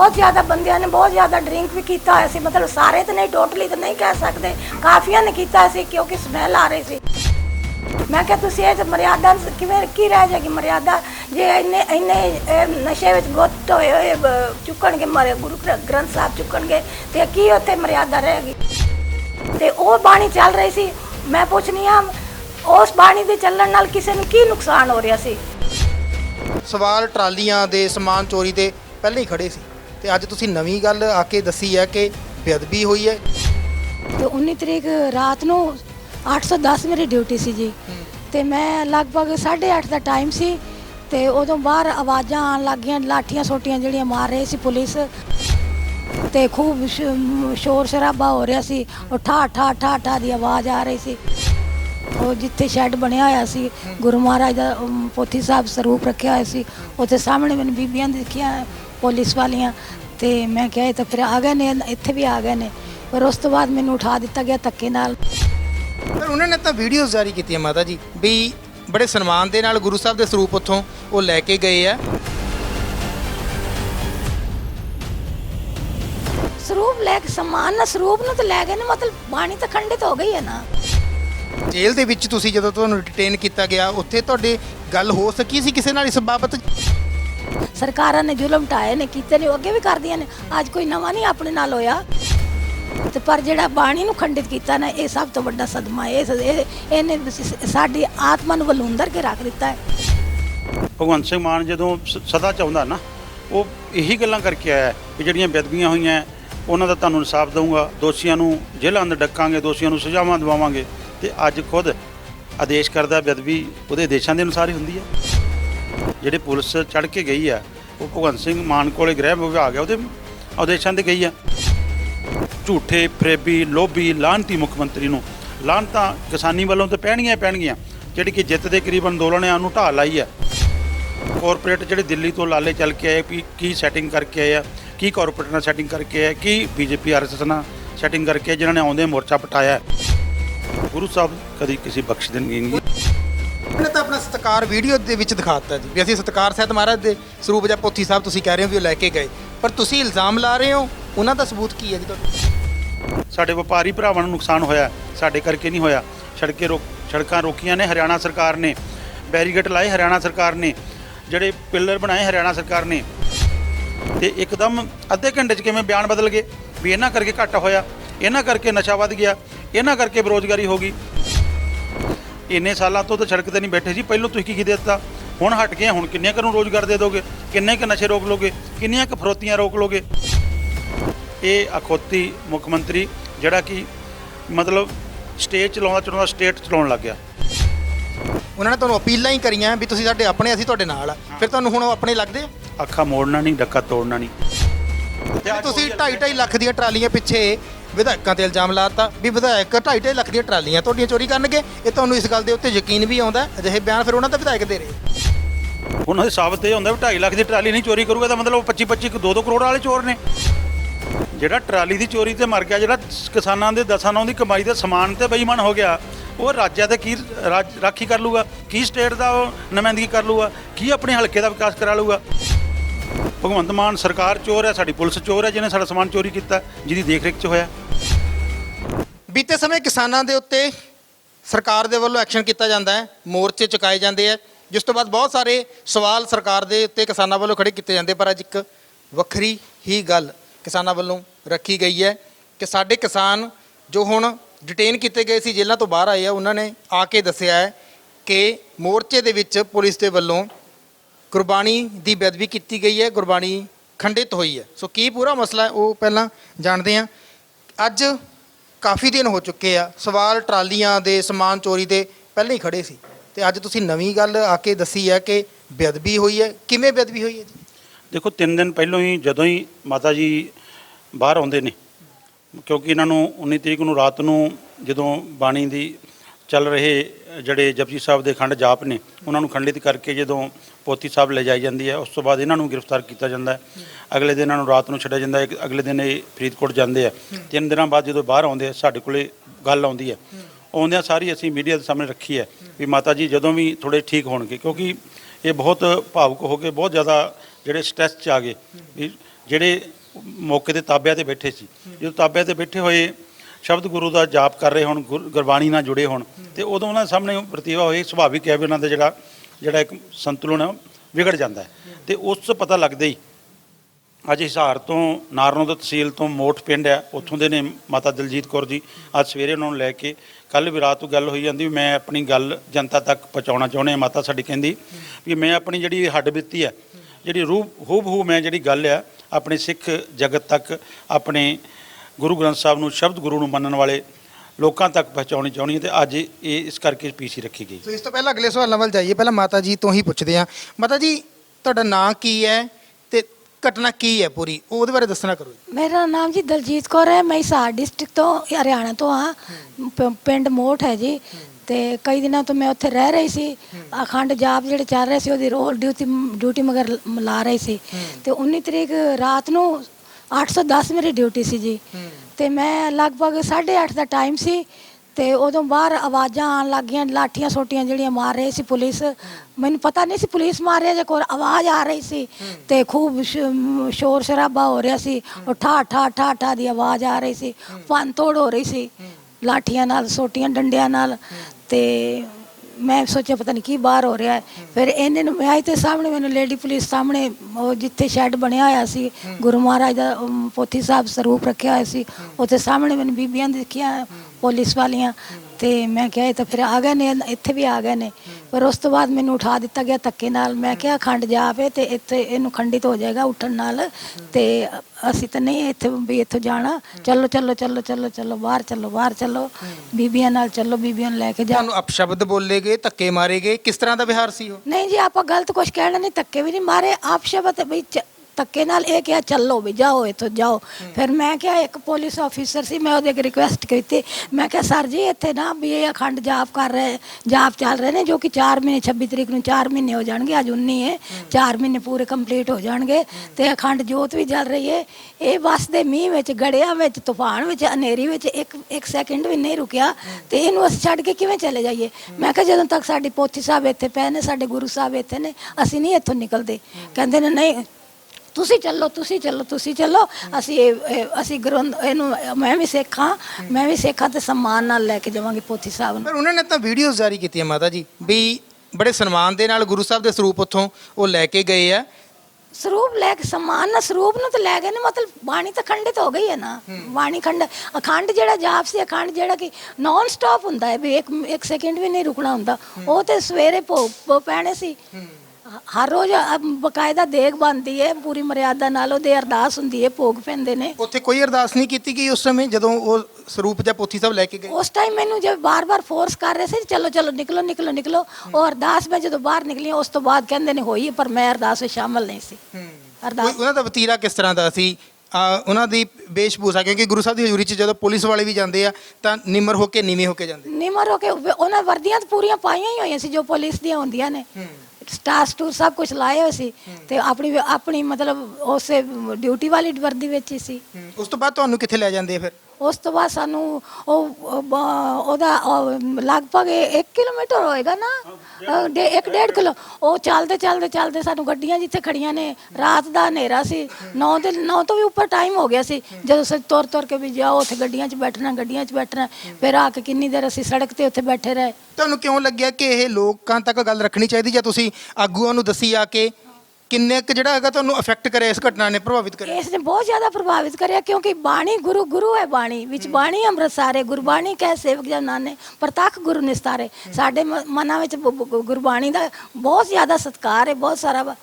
ਬਹੁਤ ਜ਼ਿਆਦਾ ਬੰਦਿਆਂ ਨੇ ਬਹੁਤ ਜ਼ਿਆਦਾ ਡਰਿੰਕ ਵੀ ਕੀਤਾ ਹੋਇਆ ਸੀ। ਮਤਲਬ ਸਾਰੇ ਤਾਂ ਨਹੀਂ ਟੋਟਲੀ ਤਾਂ ਨਹੀਂ ਕਹਿ ਸਕਦੇ। ਕਾਫੀਆਂ ਨੇ ਕੀਤਾ ਸੀ ਕਿਉਂਕਿ ਸਮੈਲ ਆ ਰਹੀ ਸੀ। ਮੈਂ ਕਿਹਾ, ਤੁਸੀਂ ਇਹ ਮਰਿਆਦਾ ਨੂੰ ਕਿਵੇਂ ਕੀ ਰਹਿ ਜਾਏਗੀ ਮਰਿਆਦਾ? ਜੇ ਇੰਨੇ ਇੰਨੇ ਨਸ਼ੇ ਵਿੱਚ ਗੁੱਤ ਹੋਏ ਹੋਏ ਚੁੱਕਣਗੇ, ਮਰੇ ਗੁਰੂ ਗ੍ਰੰਥ ਸਾਹਿਬ ਚੁੱਕਣਗੇ, ਤੇ ਕੀ ਉੱਥੇ ਮਰਿਆਦਾ ਰਹੇਗੀ? ਤੇ ਉਹ ਬਾਣੀ ਚੱਲ ਰਹੀ ਸੀ। ਮੈਂ ਪੁੱਛਨੀ ਆ ਉਸ ਬਾਣੀ ਦੇ ਚੱਲਣ ਨਾਲ ਕਿਸੇ ਨੂੰ ਕੀ ਨੁਕਸਾਨ ਹੋ ਰਿਹਾ ਸੀ? ਸਵਾਲ ਟਰਾਲੀਆਂ ਦੇ, ਸਮਾਨ ਚੋਰੀ ਦੇ ਪਹਿਲੇ ਹੀ ਖੜੇ ਸੀ। ਤੇ ਅੱਜ ਤੁਸੀਂ ਨਵੀਂ ਗੱਲ ਆ ਕੇ ਦੱਸੀ ਹੈ ਕਿ ਬੇਅਦਬੀ ਹੋਈ ਹੈ। ਤੇ 19 ਤਰੀਕ ਰਾਤ ਨੂੰ 810 ਮੇਰੀ ਡਿਊਟੀ ਸੀ ਜੀ। ਤੇ ਮੈਂ ਲਗਭਗ 8:30 ਦਾ ਟਾਈਮ ਸੀ ਤੇ ਉਦੋਂ ਬਾਹਰ ਆਵਾਜ਼ਾਂ ਆਉਣ ਲੱਗੀਆਂ ਲਾਠੀਆਂ ਸੋਟੀਆਂ ਜਿਹੜੀਆਂ ਮਾਰ ਰਹੇ ਸੀ ਪੁਲਿਸ। ਤੇ ਖੂਬ ਸ਼- ਸ਼ੋਰ ਸ਼ਰਾਬਾ ਹੋ ਰਿਹਾ ਸੀ ਉਹ ਠਾ ਠਾ ਠਾ ਠਾ ਦੀ ਆਵਾਜ਼ ਆ ਰਹੀ ਸੀ। ਉਹ ਜਿੱਥੇ ਸ਼ੈੱਡ ਬਣਿਆ ਹੋਇਆ ਸੀ ਗੁਰੂ ਮਹਾਰਾਜ ਦਾ ਅਮ, ਪੋਥੀ ਸਾਹਿਬ ਸਰੂਪ ਰੱਖਿਆ ਹੋਇਆ ਸੀ ਉੱਥੇ ਸਾਹਮਣੇ ਮੈਨੂੰ ਬੀਬੀਆਂ ਦੇਖੀਆਂ ਪੁਲਿਸ ਵਾਲੀਆਂ ਤੇ ਮੈਂ ਕਿਹਾ ਇਹ ਤਾਂ ਫਿਰ ਆ ਗਏ ਨੇ ਇੱਥੇ ਵੀ ਆ ਗਏ ਨੇ। ਪਰ ਉਸ ਤੋਂ ਬਾਅਦ ਮੈਨੂੰ ਉਠਾ ਦਿੱਤਾ ਗਿਆ ਧੱਕੇ ਨਾਲ। ਪਰ ਉਹਨਾਂ ਨੇ ਤਾਂ ਵੀਡੀਓਜ਼ ਜਾਰੀ ਕੀਤੀਆਂ ਮਾਤਾ ਜੀ ਵੀ ਬੜੇ ਸਨਮਾਨ ਦੇ ਨਾਲ ਗੁਰੂ ਸਾਹਿਬ ਦੇ ਸਰੂਪ ਉੱਥੋਂ ਉਹ ਲੈ ਕੇ ਗਏ ਆ। ਸਰੂਪ ਲੈ ਕੇ ਸਮਾਨ ਨਾ ਸਰੂਪ ਨੂੰ ਤਾਂ ਲੈ ਗਏ ਨੇ ਮਤਲਬ ਬਾਣੀ ਤਾਂ ਖੰਡਿਤ ਹੋ ਗਈ ਹੈ ਨਾ। ਜੇਲ੍ਹ ਦੇ ਵਿੱਚ ਤੁਸੀਂ ਜਦੋਂ ਤੁਹਾਨੂੰ ਡਿਟੇਨ ਕੀਤਾ ਗਿਆ ਉੱਥੇ ਤੁਹਾਡੇ ਗੱਲ ਹੋ ਸਕੀ ਸੀ ਕਿਸੇ ਨਾਲ ਇਸ ਬਾਬਤ? ਸਰਕਾਰਾਂ ਨੇ ਜ਼ੁਲਮ ਢਾਏ ਨੇ, ਕੀਤੇ ਨੇ, ਉਹ ਅੱਗੇ ਵੀ ਕਰਦੀਆਂ ਨੇ। ਅੱਜ ਕੋਈ ਨਵਾਂ ਨਹੀਂ ਆਪਣੇ ਨਾਲ ਹੋਇਆ। ਤੇ ਪਰ ਜਿਹੜਾ ਬਾਣੀ ਨੂੰ ਖੰਡਿਤ ਕੀਤਾ ਨਾ, ਇਹ ਸਭ ਤੋਂ ਵੱਡਾ ਸਦਮਾ ਹੈ। ਇਹ ਇਹ- ਇਹਨੇ ਸ- ਸਾਡੀ ਆਤਮਾ ਨੂੰ ਵਲੂੰਦਰ ਕੇ ਰੱਖ ਦਿੱਤਾ ਹੈ। ਭਗਵੰਤ ਸਿੰਘ ਮਾਨ ਜਦੋਂ ਸ- ਸਦਾ ਚਾਹੁੰਦਾ ਨਾ, ਉਹ ਇਹੀ ਗੱਲਾਂ ਕਰਕੇ ਆਇਆ ਕਿ ਜਿਹੜੀਆਂ ਬੇਦਬੀਆਂ ਹੋਈਆਂ ਉਹਨਾਂ ਦਾ ਤੁਹਾਨੂੰ ਇਨਸਾਫ ਦਊਂਗਾ। ਦੋਸ਼ੀਆਂ ਨੂੰ ਜੇਲ੍ਹਾਂ ਅੰਦਰ ਡੱਕਾਂਗੇ, ਦੋਸ਼ੀਆਂ ਨੂੰ ਸਜ਼ਾਵਾਂ ਦਿਵਾਵਾਂਗੇ। ਤੇ ਅੱਜ ਖੁਦ ਆਦੇਸ਼ ਕਰਦਾ ਬੇਦਬੀ ਉਹਦੇ ਦੇਸ਼ਾਂ ਦੇ ਅਨੁਸਾਰ ਹੀ ਹੁੰਦੀ ਹੈ। ਜਿਹੜੇ ਪੁਲਿਸ ਚੜ ਕੇ ਗਈ ਆ ਉਹ ਭਗਵੰਤ ਸਿੰਘ ਮਾਨ ਕੋਲੇ ਗ੍ਰਹਿ ਵਿਭਾਗ ਹੈ ਉਹਦੇ ਆਦੇਸ਼ਾਂ ਤੇ ਗਈ ਆ। ਝੂਠੇ ਫਰੇਬੀ ਲੋਭੀ ਲਾਹਨਤੀ ਮੁੱਖ ਮੰਤਰੀ ਨੂੰ। ਲਾਹਨਤਾਂ ਕਿਸਾਨੀ ਵੱਲੋਂ ਤਾਂ ਪੈਣਗੀਆਂ ਹੀ ਪੈਣਗੀਆਂ ਜਿਹੜੀ ਕਿ ਜਿੱਤ ਦੇ ਕਰੀਬ ਅੰਦੋਲਨ ਆ ਉਹਨੂੰ ਢਾਹ ਲਾਈ ਹੈ ਕਾਰਪੋਰੇਟ ਜਿਹੜੇ ਦਿੱਲੀ ਤੋਂ ਲਾਲੇ ਚੱਲ ਕੇ ਆਏ ਵੀ ਕੀ ਸੈਟਿੰਗ ਕਰਕੇ ਆਏ ਆ ਕੀ ਕਾਰਪੋਰੇਟ ਨਾਲ ਸੈਟਿੰਗ ਕਰਕੇ ਆਏ ਕੀ ਬੀਜੇਪੀ ਆਰਐਸਐਸ ਨਾਲ ਸੈਟਿੰਗ ਕਰਕੇ ਆਏ, ਜਿਨ੍ਹਾਂ ਨੇ ਆਉਂਦੇ ਮੋਰਚਾ ਪਟਾਇਆ। ਗੁਰੂ ਸਾਹਿਬ ਕਦੀ ਕਿਸੇ ਬਖਸ਼ ਦੇਣਗੇ ਨਹੀਂ। ਉਹਨੇ ਤਾਂ ਆਪਣਾ ਸਤਕਾਰ ਵੀਡੀਓ ਦੇ ਵਿੱਚ ਦਿਖਾਤਾ ਜੀ, ਵੀ ਅਸੀਂ ਸਤਕਾਰ ਸਾਹਿਬ ਮਹਾਰਾਜ ਦੇ ਸਰੂਪ ਜਾਂ ਪੋਥੀ ਸਾਹਿਬ ਤੁਸੀਂ ਕਹਿ ਰਹੇ ਹੋ ਵੀ ਉਹ ਲੈ ਕੇ ਗਏ। ਪਰ ਤੁਸੀਂ ਇਲਜ਼ਾਮ ਲਾ ਰਹੇ ਹੋ, ਉਹਨਾਂ ਦਾ ਸਬੂਤ ਕੀ ਹੈ ਜੀ ਤੁਹਾਡੇ ਸਾਡੇ ਵਪਾਰੀ ਭਰਾਵਾਂ ਨੂੰ ਨੁਕਸਾਨ ਹੋਇਆ, ਸਾਡੇ ਕਰਕੇ ਨਹੀਂ ਹੋਇਆ। ਸੜਕੇ ਰੋਕ ਸੜਕਾਂ ਰੋਕੀਆਂ ਨੇ, ਹਰਿਆਣਾ ਸਰਕਾਰ ਨੇ। ਬੈਰੀਗੇਟ ਲਾਏ ਹਰਿਆਣਾ ਸਰਕਾਰ ਨੇ। ਜਿਹੜੇ ਪਿਲਰ ਬਣਾਏ ਹਰਿਆਣਾ ਸਰਕਾਰ ਨੇ। ਤੇ ਇੱਕਦਮ ਅੱਧੇ ਘੰਟੇ 'ਚ ਕਿਵੇਂ ਬਿਆਨ ਬਦਲ ਗਏ? ਵੀ ਇਹਨਾਂ ਕਰਕੇ ਘਾਟਾ ਹੋਇਆ, ਇਹਨਾਂ ਕਰਕੇ ਨਸ਼ਾ ਵੱਧ ਗਿਆ, ਇਹਨਾਂ ਕਰਕੇ ਬੇਰੋਜ਼ਗਾਰੀ ਹੋ ਗਈ। ਇੰਨੇ ਸਾਲਾਂ ਤੋਂ ਤਾਂ ਸੜਕ ਤੇ ਨਹੀਂ ਬੈਠੇ ਸੀ ਪਹਿਲਾਂ ਤੁਸੀਂ ਕੀ ਕੀ ਦੇ ਦਿੱਤਾ? ਹੁਣ ਹਟ ਗਏ ਹੁਣ ਕਿੰਨੇ ਕੁ ਨੂੰ ਰੋਜ਼ਗਾਰ ਦੇ ਦੋਗੇ? ਕਿੰਨੇ ਕੁ ਨਸ਼ੇ ਰੋਕ ਲੋਗੇ? ਕਿੰਨੀਆਂ ਕੁ ਫਰੋਤੀਆਂ ਰੋਕ ਲੋਗੇ? ਇਹ ਅਖੌਤੀ ਮੁੱਖ ਮੰਤਰੀ ਜਿਹੜਾ ਕਿ ਮਤਲਬ ਸਟੇਜ ਚਲਾਉਂਦਾ ਚਲਾਉਂਦਾ ਸਟੇਟ ਚਲਾਉਣ ਲੱਗ ਗਿਆ। ਉਹਨਾਂ ਨੇ ਤੁਹਾਨੂੰ ਅਪੀਲਾਂ ਹੀ ਕਰੀਆਂ ਵੀ ਤੁਸੀਂ ਸਾਡੇ ਆਪਣੇ ਅਸੀਂ ਤੁਹਾਡੇ ਨਾਲ ਆ। ਫਿਰ ਤੁਹਾਨੂੰ ਹੁਣ ਉਹ ਆਪਣੇ ਲੱਗਦੇ ਆ? ਅੱਖਾਂ ਮੋੜਨਾ ਨਹੀਂ ਡੱਕਾ ਤੋੜਨਾ ਨਹੀਂ। ਤੁਸੀਂ 2.5 ਲੱਖ ਦੀਆਂ ਟਰਾਲੀਆਂ ਪਿੱਛੇ ਵਿਧਾਇਕਾਂ ਤੇ ਇਲਜ਼ਾਮ ਲਾਤਾ ਵੀ ਵਿਧਾਇਕ 2.5 ਲੱਖ ਦੀਆਂ ਟਰਾਲੀਆਂ ਤੁਹਾਡੀਆਂ ਚੋਰੀ ਕਰਨਗੇ। ਇਹ ਤੁਹਾਨੂੰ ਇਸ ਗੱਲ ਦੇ ਉੱਤੇ ਯਕੀਨ ਵੀ ਆਉਂਦਾ ਅਜਿਹੇ ਬਿਆਨ ਫਿਰ ਉਹਨਾਂ ਦਾ ਵਿਧਾਇਕ ਦੇ ਰਹੇ। ਉਹਨਾਂ ਦੇ ਸਾਬਤ ਇਹ ਹੁੰਦਾ ਵੀ 2.5 ਲੱਖ ਦੀ ਟਰਾਲੀ ਨਹੀਂ ਚੋਰੀ ਕਰੂਗਾ ਤਾਂ ਮਤਲਬ 25 25 2 2 ਕਰੋੜ ਵਾਲੇ ਚੋਰ ਨੇ। ਜਿਹੜਾ ਟਰਾਲੀ ਦੀ ਚੋਰੀ ਤੇ ਮਰ ਗਿਆ, ਜਿਹੜਾ ਕਿਸਾਨਾਂ ਦੇ ਦਸਾਂ ਨੌਂ ਦੀ ਕਮਾਈ ਦਾ ਸਮਾਨ ਤੇ ਬੇਈਮਾਨ ਹੋ ਗਿਆ, ਉਹ ਰਾਜਾਂ ਤੇ ਕੀ ਰਾਜ- ਰਾਖੀ ਕਰ ਲੂਗਾ? ਕੀ ਸਟੇਟ ਦਾ ਉਹ ਨੁਮਾਇੰਦਗੀ ਕਰ ਲੂਗਾ? ਕੀ ਆਪਣੇ ਹਲਕੇ ਦਾ ਵਿਕਾਸ ਕਰਾ ਲੂਗਾ? ਭਗਵੰਤ ਮਾਨ ਸਰਕਾਰ ਚੋਰ ਹੈ, ਸਾਡੀ ਪੁਲਿਸ ਚੋਰ ਹੈ, ਜਿਹਨੇ ਸਾਡਾ ਸਮਾਨ ਚੋਰੀ ਕੀਤਾ, ਜਿਹਦੀ ਦੇਖ ਰੇਖ 'ਚ ਹੋਇਆ। ਬੀਤੇ ਸਮੇਂ ਕਿਸਾਨਾਂ ਦੇ ਉੱਤੇ ਸਰਕਾਰ ਦੇ ਵੱਲੋਂ ਐਕਸ਼ਨ ਕੀਤਾ ਜਾਂਦਾ ਹੈ, ਮੋਰਚੇ ਚੁਕਾਏ ਜਾਂਦੇ ਆ ਜਿਸ ਤੋਂ ਬਾਅਦ ਬਹੁਤ ਸਾਰੇ ਸਵਾਲ ਸਰਕਾਰ ਦੇ ਉੱਤੇ ਕਿਸਾਨਾਂ ਵੱਲੋਂ ਖੜੇ ਕੀਤੇ ਜਾਂਦੇ, ਪਰ ਅੱਜ ਇੱਕ ਵੱਖਰੀ ਹੀ ਗੱਲ ਕਿਸਾਨਾਂ ਵੱਲੋਂ ਰੱਖੀ ਗਈ ਹੈ ਕਿ ਸਾਡੇ ਕਿਸਾਨ ਜੋ ਹੁਣ ਡਿਟੇਨ ਕੀਤੇ ਗਏ ਸੀ, ਜੇਲ੍ਹਾਂ ਤੋਂ ਬਾਹਰ ਆਏ ਆ, ਉਹਨਾਂ ਨੇ ਆ ਕੇ ਦੱਸਿਆ ਹੈ ਕਿ ਮੋਰਚੇ ਦੇ ਵਿੱਚ ਪੁਲਿਸ ਦੇ ਵੱਲੋਂ ਗੁਰਬਾਣੀ ਦੀ ਬੇਅਦਬੀ ਕੀਤੀ ਗਈ ਹੈ, ਗੁਰਬਾਣੀ ਖੰਡਿਤ ਹੋਈ ਹੈ। ਸੋ ਕੀ ਪੂਰਾ ਮਸਲਾ ਹੈ, ਉਹ ਪਹਿਲਾਂ ਜਾਣਦੇ ਹਾਂ। ਅੱਜ ਕਾਫੀ ਦਿਨ ਹੋ ਚੁੱਕੇ ਆ, ਸਵਾਲ ਟਰਾਲੀਆਂ ਦੇ, ਸਮਾਨ ਚੋਰੀ ਦੇ ਪਹਿਲਾਂ ਹੀ ਖੜੇ ਸੀ। ਤੇ ਅੱਜ ਤੁਸੀਂ ਨਵੀਂ ਗੱਲ ਆ ਕੇ ਦੱਸੀ ਹੈ ਕਿ ਬੇਅਦਬੀ ਹੋਈ ਹੈ। ਕਿਵੇਂ ਬੇਅਦਬੀ ਹੋਈ ਹੈ ਜੀ? ਦੇਖੋ, ਤਿੰਨ ਦਿਨ ਪਹਿਲਾਂ ਹੀ, ਜਦੋਂ ਹੀ ਮਾਤਾ ਜੀ ਬਾਹਰ ਆਉਂਦੇ ਨੇ, ਕਿਉਂਕਿ ਇਹਨਾਂ ਨੂੰ 19 ਤਰੀਕ ਨੂੰ ਰਾਤ ਨੂੰ ਜਦੋਂ ਬਾਣੀ ਦੀ ਚੱਲ ਰਹੇ ਜਿਹੜੇ ਜਪਜੀ ਸਾਹਿਬ ਦੇ ਖੰਡ ਜਾਪ ਨੇ, ਉਹਨਾਂ ਨੂੰ ਖੰਡਿਤ ਕਰਕੇ ਜਦੋਂ ਪੋਤੀ ਸਾਹਿਬ ਲੈ ਜਾਈ ਜਾਂਦੀ ਹੈ, ਉਸ ਤੋਂ ਬਾਅਦ ਇਹਨਾਂ ਨੂੰ ਗ੍ਰਿਫਤਾਰ ਕੀਤਾ ਜਾਂਦਾ ਹੈ। ਅਗਲੇ ਦਿਨ ਇਹਨਾਂ ਨੂੰ ਰਾਤ ਨੂੰ ਛੱਡਿਆ ਜਾਂਦਾ ਹੈ ਅਗਲੇ ਦਿਨ ਇਹ ਫਰੀਦਕੋਟ ਜਾਂਦੇ ਆ। ਤਿੰਨ ਦਿਨਾਂ ਬਾਅਦ ਜਦੋਂ ਬਾਹਰ ਆਉਂਦੇ ਆ, ਸਾਡੇ ਕੋਲੇ ਗੱਲ ਆਉਂਦੀ ਹੈ। ਆਉਂਦਿਆਂ ਸਾਰੀ ਅਸੀਂ ਮੀਡੀਆ ਦੇ ਸਾਹਮਣੇ ਰੱਖੀ ਹੈ ਵੀ ਮਾਤਾ ਜੀ ਜਦੋਂ ਵੀ ਥੋੜੇ ਠੀਕ ਹੋਣਗੇ, ਕਿਉਂਕਿ ਇਹ ਬਹੁਤ ਭਾਵੁਕ ਹੋ ਕੇ ਬਹੁਤ ਜ਼ਿਆਦਾ ਜਿਹੜੇ ਸਟ੍ਰੈਸ 'ਚ ਆ ਗਏ। ਵੀ ਜਿਹੜੇ ਮੌਕੇ ਤੇ ਤਾਬਿਆਂ ਤੇ ਬੈਠੇ ਸੀ, ਜਦੋਂ ਤਾਬਿਆਂ ਤੇ ਬੈਠੇ ਹੋਏ ਸ਼ਬਦ ਗੁਰੂ ਦਾ ਜਾਪ ਕਰ ਰਹੇ ਹੋਣ, ਗੁਰ- ਗੁਰਬਾਣੀ ਨਾਲ ਜੁੜੇ ਹੋਣ, ਤੇ ਉਦੋਂ ਉਹਨਾਂ ਦੇ ਸਾਹਮਣੇ ਪ੍ਰਤੀਭਾ ਹੋਏ ਸੁਭਾਵਿਕ ਹੈ ਵੀ ਉਹਨਾਂ ਦਾ ਜਿਹੜਾ ਜਿਹੜਾ ਇੱਕ ਸੰਤੁਲਨ ਹੈ, ਉਹ ਵਿਗੜ ਜਾਂਦਾ ਹੈ। ਤੇ ਉਸ ਤੋਂ ਪਤਾ ਲੱਗਦਾ ਹੀ, ਅੱਜ ਹਿਸਾਰ ਤੋਂ ਨਾਰਨੋ ਤੋਂ ਤਹਿਸੀਲ ਤੋਂ ਮੋਠ ਪਿੰਡ ਹੈ, ਉੱਥੋਂ ਦੇ ਨੇ ਮਾਤਾ ਦਲਜੀਤ ਕੌਰ ਜੀ। ਅੱਜ ਸਵੇਰੇ ਉਹਨਾਂ ਨੂੰ ਲੈ ਕੇ ਕੱਲ ਵੀ ਰਾਤ ਨੂੰ ਗੱਲ ਹੋਈ ਜਾਂਦੀ ਵੀ ਮੈਂ ਆਪਣੀ ਗੱਲ ਜਨਤਾ ਤੱਕ ਪਹੁੰਚਾਉਣਾ ਚਾਹੁੰਦੇ ਹਾਂ, ਮਾਤਾ ਸਾਡੀ ਕਹਿੰਦੀ ਵੀ ਮੈਂ ਆਪਣੀ ਜਿਹੜੀ ਹੱਡ ਬਿੱਤੀ ਹੈ, ਜਿਹੜੀ ਰੂਹ ਹੂਬ ਹੂ ਮੈਂ ਜਿਹੜੀ ਗੱਲ ਹੈ, ਆਪਣੇ ਸਿੱਖ ਜਗਤ ਤੱਕ, ਆਪਣੇ ਗੁਰੂ ਗ੍ਰੰਥ ਸਾਹਿਬ ਨੂੰ ਸ਼ਬਦ ਗੁਰੂ ਨੂੰ ਮੰਨਣ ਵਾਲੇ ਲੋਕਾਂ ਤੱਕ ਪਹੁੰਚਾਉਣੀ ਚਾਹੁੰਦੀ ਹੈ ਤੇ ਅੱਜ ਇਹ ਇਸ ਕਰਕੇ ਪੀਸੀ ਰੱਖੀ ਗਈ। ਸੋ ਇਸ ਤੋਂ ਪਹਿਲਾਂ ਅਗਲੇ ਸਵਾਲਾਂ ਵੱਲ ਜਾਈਏ। ਪਹਿਲਾਂ ਮਾਤਾ ਜੀ ਤੋਂ ਹੀ ਪੁੱਛਦੇ ਹਾਂ। ਮਾਤਾ ਜੀ ਤੁਹਾਡਾ ਨਾਂ ਕੀ ਹੈ ਤੇ ਘਟਨਾ ਕੀ ਹੈ ਪੂਰੀ? ਉਹਦੇ ਬਾਰੇ ਦੱਸਣਾ ਕਰੋ ਜੀ। ਮੇਰਾ ਨਾਮ ਜੀ ਦਲਜੀਤ ਕੌਰ ਹੈ। ਮੈਂ ਹਿਸਾਰ ਡਿਸਟ੍ਰਿਕਟ ਤੋਂ ਹਰਿਆਣਾ ਤੋਂ ਹਾਂ। ਪ- ਪਿੰਡ ਮੋਠ ਹੈ ਜੀ। ਤੇ ਕਈ ਦਿਨਾਂ ਤੋਂ ਮੈਂ ਉੱਥੇ ਰਹਿ ਰਹੀ ਸੀ। ਅਖੰਡ ਜਾਪ ਜਿਹੜੇ ਚੱਲ ਰਹੇ ਸੀ ਉਹਦੀ ਰੋਲ ਡਿਊਟੀ ਡਿਊਟੀ ਮਗਰ ਲ- ਲਾ ਰਹੀ ਸੀ। ਤੇ 19 ਤਰੀਕ ਰਾਤ ਨੂੰ 810 ਮੇਰੀ ਡਿਊਟੀ ਸੀ ਜੀ। ਤੇ ਮੈਂ ਲਗਭਗ 8:30 ਦਾ ਟਾਈਮ ਸੀ ਤੇ ਉਦੋਂ ਬਾਹਰ ਆਵਾਜ਼ਾਂ ਆਉਣ ਲੱਗੀਆਂ ਲਾਠੀਆਂ ਸੋਟੀਆਂ ਜਿਹੜੀਆਂ ਮਾਰ ਰਹੇ ਸੀ ਪੁਲਿਸ। ਮੈਨੂੰ ਪਤਾ ਨਹੀਂ ਸੀ ਪੁਲਿਸ ਮਾਰ ਰਹੀ ਹੈ ਜਾਂ ਕੋਈ ਆਵਾਜ਼ ਆ ਰਹੀ ਸੀ। ਤੇ ਖੂਬ ਸ਼ੋਰ ਸ਼ਰਾਬਾ ਹੋ ਰਿਹਾ ਸੀ। ਉਹ ਠਾ ਠਾ ਠਾ ਠਾ ਦੀ ਆਵਾਜ਼ ਆ ਰਹੀ ਸੀ। ਭੰਨ ਤੋੜ ਹੋ ਰਹੀ ਸੀ। ਲਾਠੀਆਂ ਨਾਲ ਸੋਟੀਆਂ ਡੰਡਿਆਂ ਨਾਲ। ਤੇ ਮੈਂ ਸੋਚਿਆ ਪਤਾ ਨਹੀਂ ਕੀ ਬਾਹਰ ਹੋ ਰਿਹਾ ਹੈ। ਫਿਰ ਇਹਨੇ ਨੂੰ ਮੈਂ ਆਈ ਤੇ ਸਾਹਮਣੇ ਮੈਨੂੰ ਲੇਡੀ ਪੁਲਿਸ ਸਾਹਮਣੇ ਉਹ ਜਿੱਥੇ ਸ਼ੈੱਡ ਬਣਿਆ ਹੋਇਆ ਸੀ ਗੁਰੂ ਮਹਾਰਾਜ ਦਾ ਅਮ, ਪੋਥੀ ਸਾਹਿਬ ਸਰੂਪ ਰੱਖਿਆ ਹੋਇਆ ਸੀ ਉੱਥੇ ਸਾਹਮਣੇ ਮੈਨੂੰ ਬੀਬੀਆਂ ਦੇਖੀਆਂ ਪੁਲਿਸ ਵਾਲੀਆਂ ਤੇ ਮੈਂ ਕਿਹਾ ਇਹ ਤਾਂ ਫਿਰ ਆ ਗਏ ਨੇ ਇੱਥੇ ਵੀ ਆ ਗਏ ਨੇ। ਪਰ ਉਸ ਤੋਂ ਬਾਅਦ ਮੈਨੂੰ ਉਠਾ ਦਿੱਤਾ ਗਿਆ ਧੱਕੇ ਨਾਲ। ਮੈਂ ਕਿਹਾ ਖੰਡ ਜਾਵੇ ਤੇ ਇੱਥੇ ਇਹਨੂੰ ਖੰਡਿਤ ਹੋ ਜਾਏਗਾ ਉੱਠਣ ਨਾਲ। ਤੇ ਅਸੀਂ ਤਾਂ ਨਹੀਂ ਇੱਥੇ ਵੀ ਇੱਥੋਂ ਜਾਣਾ। ਚਲੋ ਚਲੋ ਚਲੋ ਚਲੋ ਚਲੋ ਬਾਹਰ ਚਲੋ ਬਾਹਰ ਚਲੋ। ਬੀਬੀਆਂ ਨਾਲ ਚਲੋ ਬੀਬੀਆਂ ਨੂੰ ਲੈ ਕੇ ਜਾ। ਤੁਹਾਨੂੰ ਅਪਸ਼ਬਦ ਬੋਲੇ ਗਏ ਧੱਕੇ ਮਾਰੇ ਗਏ। ਕਿਸ ਤਰ੍ਹਾਂ ਦਾ ਵਿਹਾਰ ਸੀ ਉਹ? ਨਹੀਂ ਜੀ ਆਪਾਂ ਗਲਤ ਕੁਝ ਕਹਿਣਾ ਨਹੀਂ ਧੱਕੇ ਵੀ ਨਹੀਂ ਮਾਰੇ। ਆਪ ਸ਼ਬਦ ਵੀ ਚ- ਧੱਕੇ ਨਾਲ ਇਹ ਕਿਹਾ ਚੱਲੋ ਵੀ ਜਾਓ ਇੱਥੋਂ ਜਾਓ। ਫਿਰ ਮੈਂ ਕਿਹਾ ਇੱਕ ਪੁਲਿਸ ਆਫੀਸਰ ਸੀ ਮੈਂ ਉਹਦੇ ਅੱਗੇ ਰਿਕੁਐਸਟ ਕੀਤੀ। ਮੈਂ ਕਿਹਾ ਸਰ ਜੀ ਇੱਥੇ ਨਾ ਵੀ ਇਹ ਅਖੰਡ ਜਾਪ ਕਰ ਰਹੇ ਜਾਪ ਚੱਲ ਰਹੇ ਨੇ ਜੋ ਕਿ 4 ਮਹੀਨੇ 26 ਤਰੀਕ ਨੂੰ 4 ਮਹੀਨੇ ਹੋ ਜਾਣਗੇ ਅੱਜ 19 ਹੈ। 4 ਮਹੀਨੇ ਪੂਰੇ ਕੰਪਲੀਟ ਹੋ ਜਾਣਗੇ ਤੇ ਅਖੰਡ ਜੋਤ ਵੀ ਜਲ ਰਹੀ ਹੈ ਇਹ ਬੱਸ ਦੇ ਮੀਂਹ ਵਿੱਚ ਗੜਿਆਂ ਵਿੱਚ ਤੂਫਾਨ ਵਿੱਚ ਹਨੇਰੀ ਵਿੱਚ ਇੱਕ ਇੱਕ ਸੈਕਿੰਡ ਵੀ ਨਹੀਂ ਰੁਕਿਆ ਤੇ ਇਹਨੂੰ ਅਸੀਂ ਛੱਡ ਕੇ ਕਿਵੇਂ ਚਲੇ ਜਾਈਏ? ਮੈਂ ਕਿਹਾ ਜਦੋਂ ਤੱਕ ਸਾਡੀ ਪੋਥੀ ਸਾਹਿਬ ਇੱਥੇ ਪਏ ਨੇ ਸਾਡੇ ਗੁਰੂ ਸਾਹਿਬ ਇੱਥੇ ਨੇ ਅਸੀਂ ਨਹੀਂ ਇੱਥੋਂ ਨਿਕਲਦੇ। ਕਹਿੰਦੇ ਨੇ ਨਹੀਂ ਤੁਸੀਂ ਚੱਲੋ ਤੁਸੀਂ ਚੱਲੋ ਤੁਸੀਂ ਚੱਲੋ। ਅਸੀਂ ਇਹ- ਇਹ- ਅਸੀਂ ਗ੍ਰੰਥ ਇਹਨੂੰ ਮੈਂ ਵੀ ਸਿੱਖਾਂ ਮੈਂ ਵੀ ਸਿੱਖਾਂ ਤੇ ਸਨਮਾਨ ਨਾਲ ਲੈ ਕੇ ਜਾਵਾਂਗੀ ਪੋਥੀ ਸਾਹਿਬ ਨੂੰ। ਪਰ ਉਹਨਾਂ ਨੇ ਤਾਂ ਵੀਡੀਓਜ਼ ਜਾਰੀ ਕੀਤੀਆਂ ਮਾਤਾ ਜੀ ਵੀ ਬੜੇ ਸਨਮਾਨ ਦੇ ਨਾਲ ਗੁਰੂ ਸਾਹਿਬ ਦੇ ਸਰੂਪ ਉੱਥੋਂ ਉਹ ਲੈ ਕੇ ਗਏ ਆ। ਸਰੂਪ ਲੈ ਕੇ ਸਮਾਨ ਨਾ ਸਰੂਪ ਨੂੰ ਤਾਂ ਲੈ ਗਏ ਨੇ ਮਤਲਬ ਬਾਣੀ ਤਾਂ ਖੰਡਿਤ ਹੋ ਗਈ ਹੈ ਨਾ। ਬਾਣੀ ਖੰਡ ਅਖੰਡ ਜਿਹੜਾ ਜਾਪ ਸੀ ਅਖੰਡ ਜਿਹੜਾ ਕਿ ਨਾਨ ਸਟਾਪ ਹੁੰਦਾ ਹੈ ਵੀ ਇੱਕ ਇੱਕ ਸੈਕਿੰਡ ਵੀ ਨਹੀਂ ਰੁਕਣਾ ਹੁੰਦਾ। ਉਹ ਤੇ ਸਵੇਰੇ ਭੋਗ ਭੋਗ ਪੈਣੇ ਸੀ। ਹਰ ਰੋਜ਼ ਅ, ਬਕਾਇਦਾ ਦੇਗ ਬਣਦੀ ਹੈ ਪੂਰੀ ਮਰਿਆਦਾ ਨਾਲ ਉਹਦੇ ਅਰਦਾਸ ਹੁੰਦੀ ਹੈ ਭੋਗ ਪੈਂਦੇ ਨੇ। ਉੱਥੇ ਕੋਈ ਅਰਦਾਸ ਨਹੀਂ ਕੀਤੀ ਗਈ ਉਸ ਸਮੇਂ ਜਦੋਂ ਉਹ ਸਰੂਪ ਜਾਂ ਪੋਥੀ ਸਾਹਿਬ ਲੈ ਕੇ ਗਏ? ਉਸ ਟਾਈਮ ਮੈਨੂੰ ਜਦ ਬਾਰ-ਬਾਰ ਫੋਰਸ ਕਰ ਰਹੇ ਸੀ ਚਲੋ ਚਲੋ ਨਿਕਲੋ ਨਿਕਲੋ ਨਿਕਲੋ। ਉਹ ਅਰਦਾਸ ਮੈਂ ਜਦੋਂ ਬਾਹਰ ਨਿਕਲੀ ਉਸ ਤੋਂ ਬਾਅਦ ਕਹਿੰਦੇ ਨੇ ਹੋਈ ਹੈ, ਪਰ ਮੈਂ ਅਰਦਾਸ ਵਿੱਚ ਸ਼ਾਮਲ ਨਹੀਂ ਸੀ। ਅਰਦਾਸ ਉਹਨਾਂ ਦਾ ਵਤੀਰਾ ਕਿਸ ਤਰ੍ਹਾਂ ਦਾ ਸੀ? ਆ, ਉਹਨਾਂ ਦੀ ਵੇਸ਼ਭੂਸ਼ਾ ਕਿਉਂਕਿ ਗੁਰੂ ਸਾਹਿਬ ਦੀ ਹਜ਼ੂਰੀ 'ਚ ਜਦੋਂ ਪੁਲਿਸ ਵਾਲੇ ਵੀ ਜਾਂਦੇ ਆ ਤਾਂ ਨਿਮਰ ਹੋ ਕੇ ਨੀਵੇਂ ਹੋ ਕੇ ਜਾਂਦੇ। ਨਿਮਰ ਹੋ ਕੇ ਉਹ- ਉਹਨਾਂ ਵਰਦੀਆਂ ਤਾਂ ਪੂਰੀਆਂ ਪਾਈਆਂ ਹੀ ਹੋਈਆਂ ਸੀ ਜੋ ਪੁਲਿਸ ਦੀਆਂ ਹੁੰਦੀਆਂ ਨੇ। ਸਟਾਰ ਸਟੂਰ ਸਭ ਕੁਝ ਲਾਏ ਹੋਏ ਸੀ ਤੇ ਆਪਣੀ ਆਪਣੀ ਮਤਲਬ ਉਸੇ ਡਿਊਟੀ ਵਾਲੀ ਵਰਦੀ ਵਿੱਚ ਹੀ। ਸੀ ਉਸ ਤੋਂ ਬਾਅਦ ਤੁਹਾਨੂੰ ਕਿੱਥੇ ਲੈ ਜਾਂਦੇ ਆ ਫਿਰ? ਉਸ ਤੋਂ ਬਾਅਦ ਸਾਨੂੰ ਉਹ ਬ- ਉਹਦਾ ਉਹ ਲਗਭਗ 1 ਕਿਲੋਮੀਟਰ ਹੋਏਗਾ ਨਾ। ਅ, ਡੇ- ਇੱਕ ਡੇਢ ਕਿਲੋ ਉਹ ਚੱਲਦੇ ਚੱਲਦੇ ਚੱਲਦੇ ਸਾਨੂੰ ਗੱਡੀਆਂ ਜਿੱਥੇ ਖੜੀਆਂ ਨੇ ਰਾਤ ਦਾ ਹਨੇਰਾ ਸੀ। 9 ਦੇ 9 ਤੋਂ ਵੀ ਉੱਪਰ ਟਾਈਮ ਹੋ ਗਿਆ ਸੀ। ਜਦੋਂ ਅਸੀਂ ਤੁਰ ਤੁਰ ਕੇ ਵੀ ਜਾਓ ਉੱਥੇ ਗੱਡੀਆਂ 'ਚ ਬੈਠਣਾ ਗੱਡੀਆਂ 'ਚ ਬੈਠਣਾ ਫਿਰ ਆ ਕੇ ਕਿੰਨੀ ਦੇਰ ਅਸੀਂ ਸੜਕ ਤੇ ਉੱਥੇ ਬੈਠੇ ਰਹੇ। ਤੁਹਾਨੂੰ ਕਿਉਂ ਲੱਗਿਆ ਕਿ ਇਹ ਲੋਕਾਂ ਤੱਕ ਗੱਲ ਰੱਖਣੀ ਚਾਹੀਦੀ ਜਾਂ ਤੁਸੀਂ ਆਗੂਆਂ ਨੂੰ ਦੱਸੀ ਆ ਕੇ ਕਿੰਨੇ ਕੁ ਜਿਹੜਾ ਹੈਗਾ ਤੁਹਾਨੂੰ ਅਫੈਕਟ ਕਰਿਆ ਇਸ ਘਟਨਾ ਨੇ ਪ੍ਰਭਾਵਿਤ ਕਰਿਆ? ਇਸ ਨੇ ਬਹੁਤ ਜ਼ਿਆਦਾ ਪ੍ਰਭਾਵਿਤ ਕਰਿਆ ਕਿਉਂਕਿ ਬਾਣੀ ਗੁਰੂ ਗੁਰੂ ਹੈ ਬਾਣੀ ਵਿੱਚ ਬਾਣੀ ਅੰਮ੍ਰਿਤ ਸਾਰੇ ਗੁਰਬਾਣੀ ਕਹਿ ਸੇਵਕ ਜਨਾਂ ਨੇ ਪ੍ਰਤੱਖ ਗੁਰੂ ਨਿਸਤਾਰੇ ਸਾਡੇ ਮ- ਮਨਾਂ ਵਿੱਚ ਬ- ਬ- ਗੁਰਬਾਣੀ ਦਾ ਬਹੁਤ ਜ਼ਿਆਦਾ ਸਤਿਕਾਰ ਹੈ ਬਹੁਤ ਸਾਰਾ ਬ-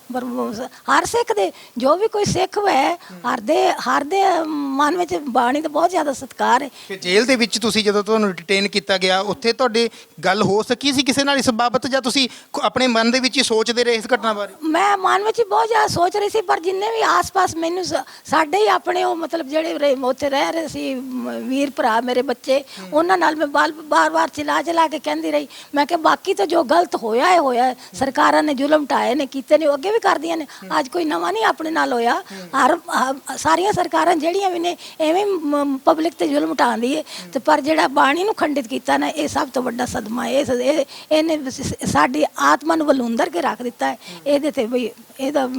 ਹਰ ਸਿੱਖ ਦੇ ਜੋ ਵੀ ਕੋਈ ਸਿੱਖ ਹੈ ਹਰ ਦੇ ਹਰ ਦੇ ਮਨ ਵਿੱਚ ਬਾਣੀ ਦਾ ਬਹੁਤ ਜ਼ਿਆਦਾ ਸਤਿਕਾਰ ਹੈ। ਫਿਰ ਜੇਲ੍ਹ ਦੇ ਵਿੱਚ ਤੁਸੀਂ ਜਦੋਂ ਤੁਹਾਨੂੰ ਡਿਟੇਨ ਕੀਤਾ ਗਿਆ ਉੱਥੇ ਤੁਹਾਡੀ ਗੱਲ ਹੋ ਸਕੀ ਸੀ ਕਿਸੇ ਨਾਲ ਇਸ ਬਾਬਤ? ਜਾਂ ਤੁਸੀਂ ਖ- ਆਪਣੇ ਮਨ ਦੇ ਵਿੱਚ ਹੀ ਸੋਚਦੇ ਰਹੇ ਇਸ ਘਟਨਾ ਬਾਰੇ? ਮੈਂ ਮਨ ਵਿੱਚ ਹੀ ਬਹੁਤ ਜ਼ਿਆਦਾ ਸੋਚ ਰਹੀ ਸੀ ਪਰ ਜਿੰਨੇ ਵੀ ਆਸ-ਪਾਸ ਮੈਨੂੰ ਸ- ਸਾਡੇ ਹੀ ਆਪਣੇ ਉਹ ਮਤਲਬ ਜਿਹੜੇ ਰਹੇ- ਉੱਥੇ ਰਹਿ ਰਹੇ ਸੀ ਮ, ਵੀਰ ਭਰਾ ਮੇਰੇ ਬੱਚੇ ਉਹਨਾਂ ਨਾਲ ਮੈਂ ਬਾਰ-ਬਾਰ ਚਲਾ ਚਲਾ ਕੇ ਕਹਿੰਦੀ ਰਹੀ। ਮੈਂ ਕਿ ਬਾਕੀ ਤਾਂ ਜੋ ਗਲਤ ਹੋਇਆ ਹੈ ਹੋਇਆ ਹੈ। ਸਰਕਾਰਾਂ ਨੇ ਜ਼ੁਲਮ ਢਾਏ ਨੇ ਕੀਤੇ ਨੇ ਉਹ ਅੱਗੇ ਵੀ ਕਰਦੀਆਂ ਨੇ। ਅੱਜ ਕੋਈ ਨਵਾਂ ਨਹੀਂ ਆਪਣੇ ਨਾਲ ਹੋਇਆ। ਹਰ ਹ- ਸਾਰੀਆਂ ਸਰਕਾਰਾਂ ਜਿਹੜੀਆਂ ਵੀ ਨੇ ਐਵੇਂ ਪਬਲਿਕ ਤੇ ਜ਼ੁਲਮ ਢਾਉਂਦੀ ਹੈ ਤੇ ਪਰ ਜਿਹੜਾ ਬਾਣੀ ਨੂੰ ਖੰਡਿਤ ਕੀਤਾ ਨਾ ਇਹ ਸਭ ਤੋਂ ਵੱਡਾ ਸਦਮਾ ਹੈ ਇਹ ਇਹ- ਇਹਨੇ ਸ- ਸਾਡੀ ਆਤਮਾ ਨੂੰ ਬਲੁੰਦਰ ਕੇ ਰੱਖ ਦਿੱਤਾ ਹੈ ਇਹਦੇ ਤੇ ਵੀ ਇਹਦਾ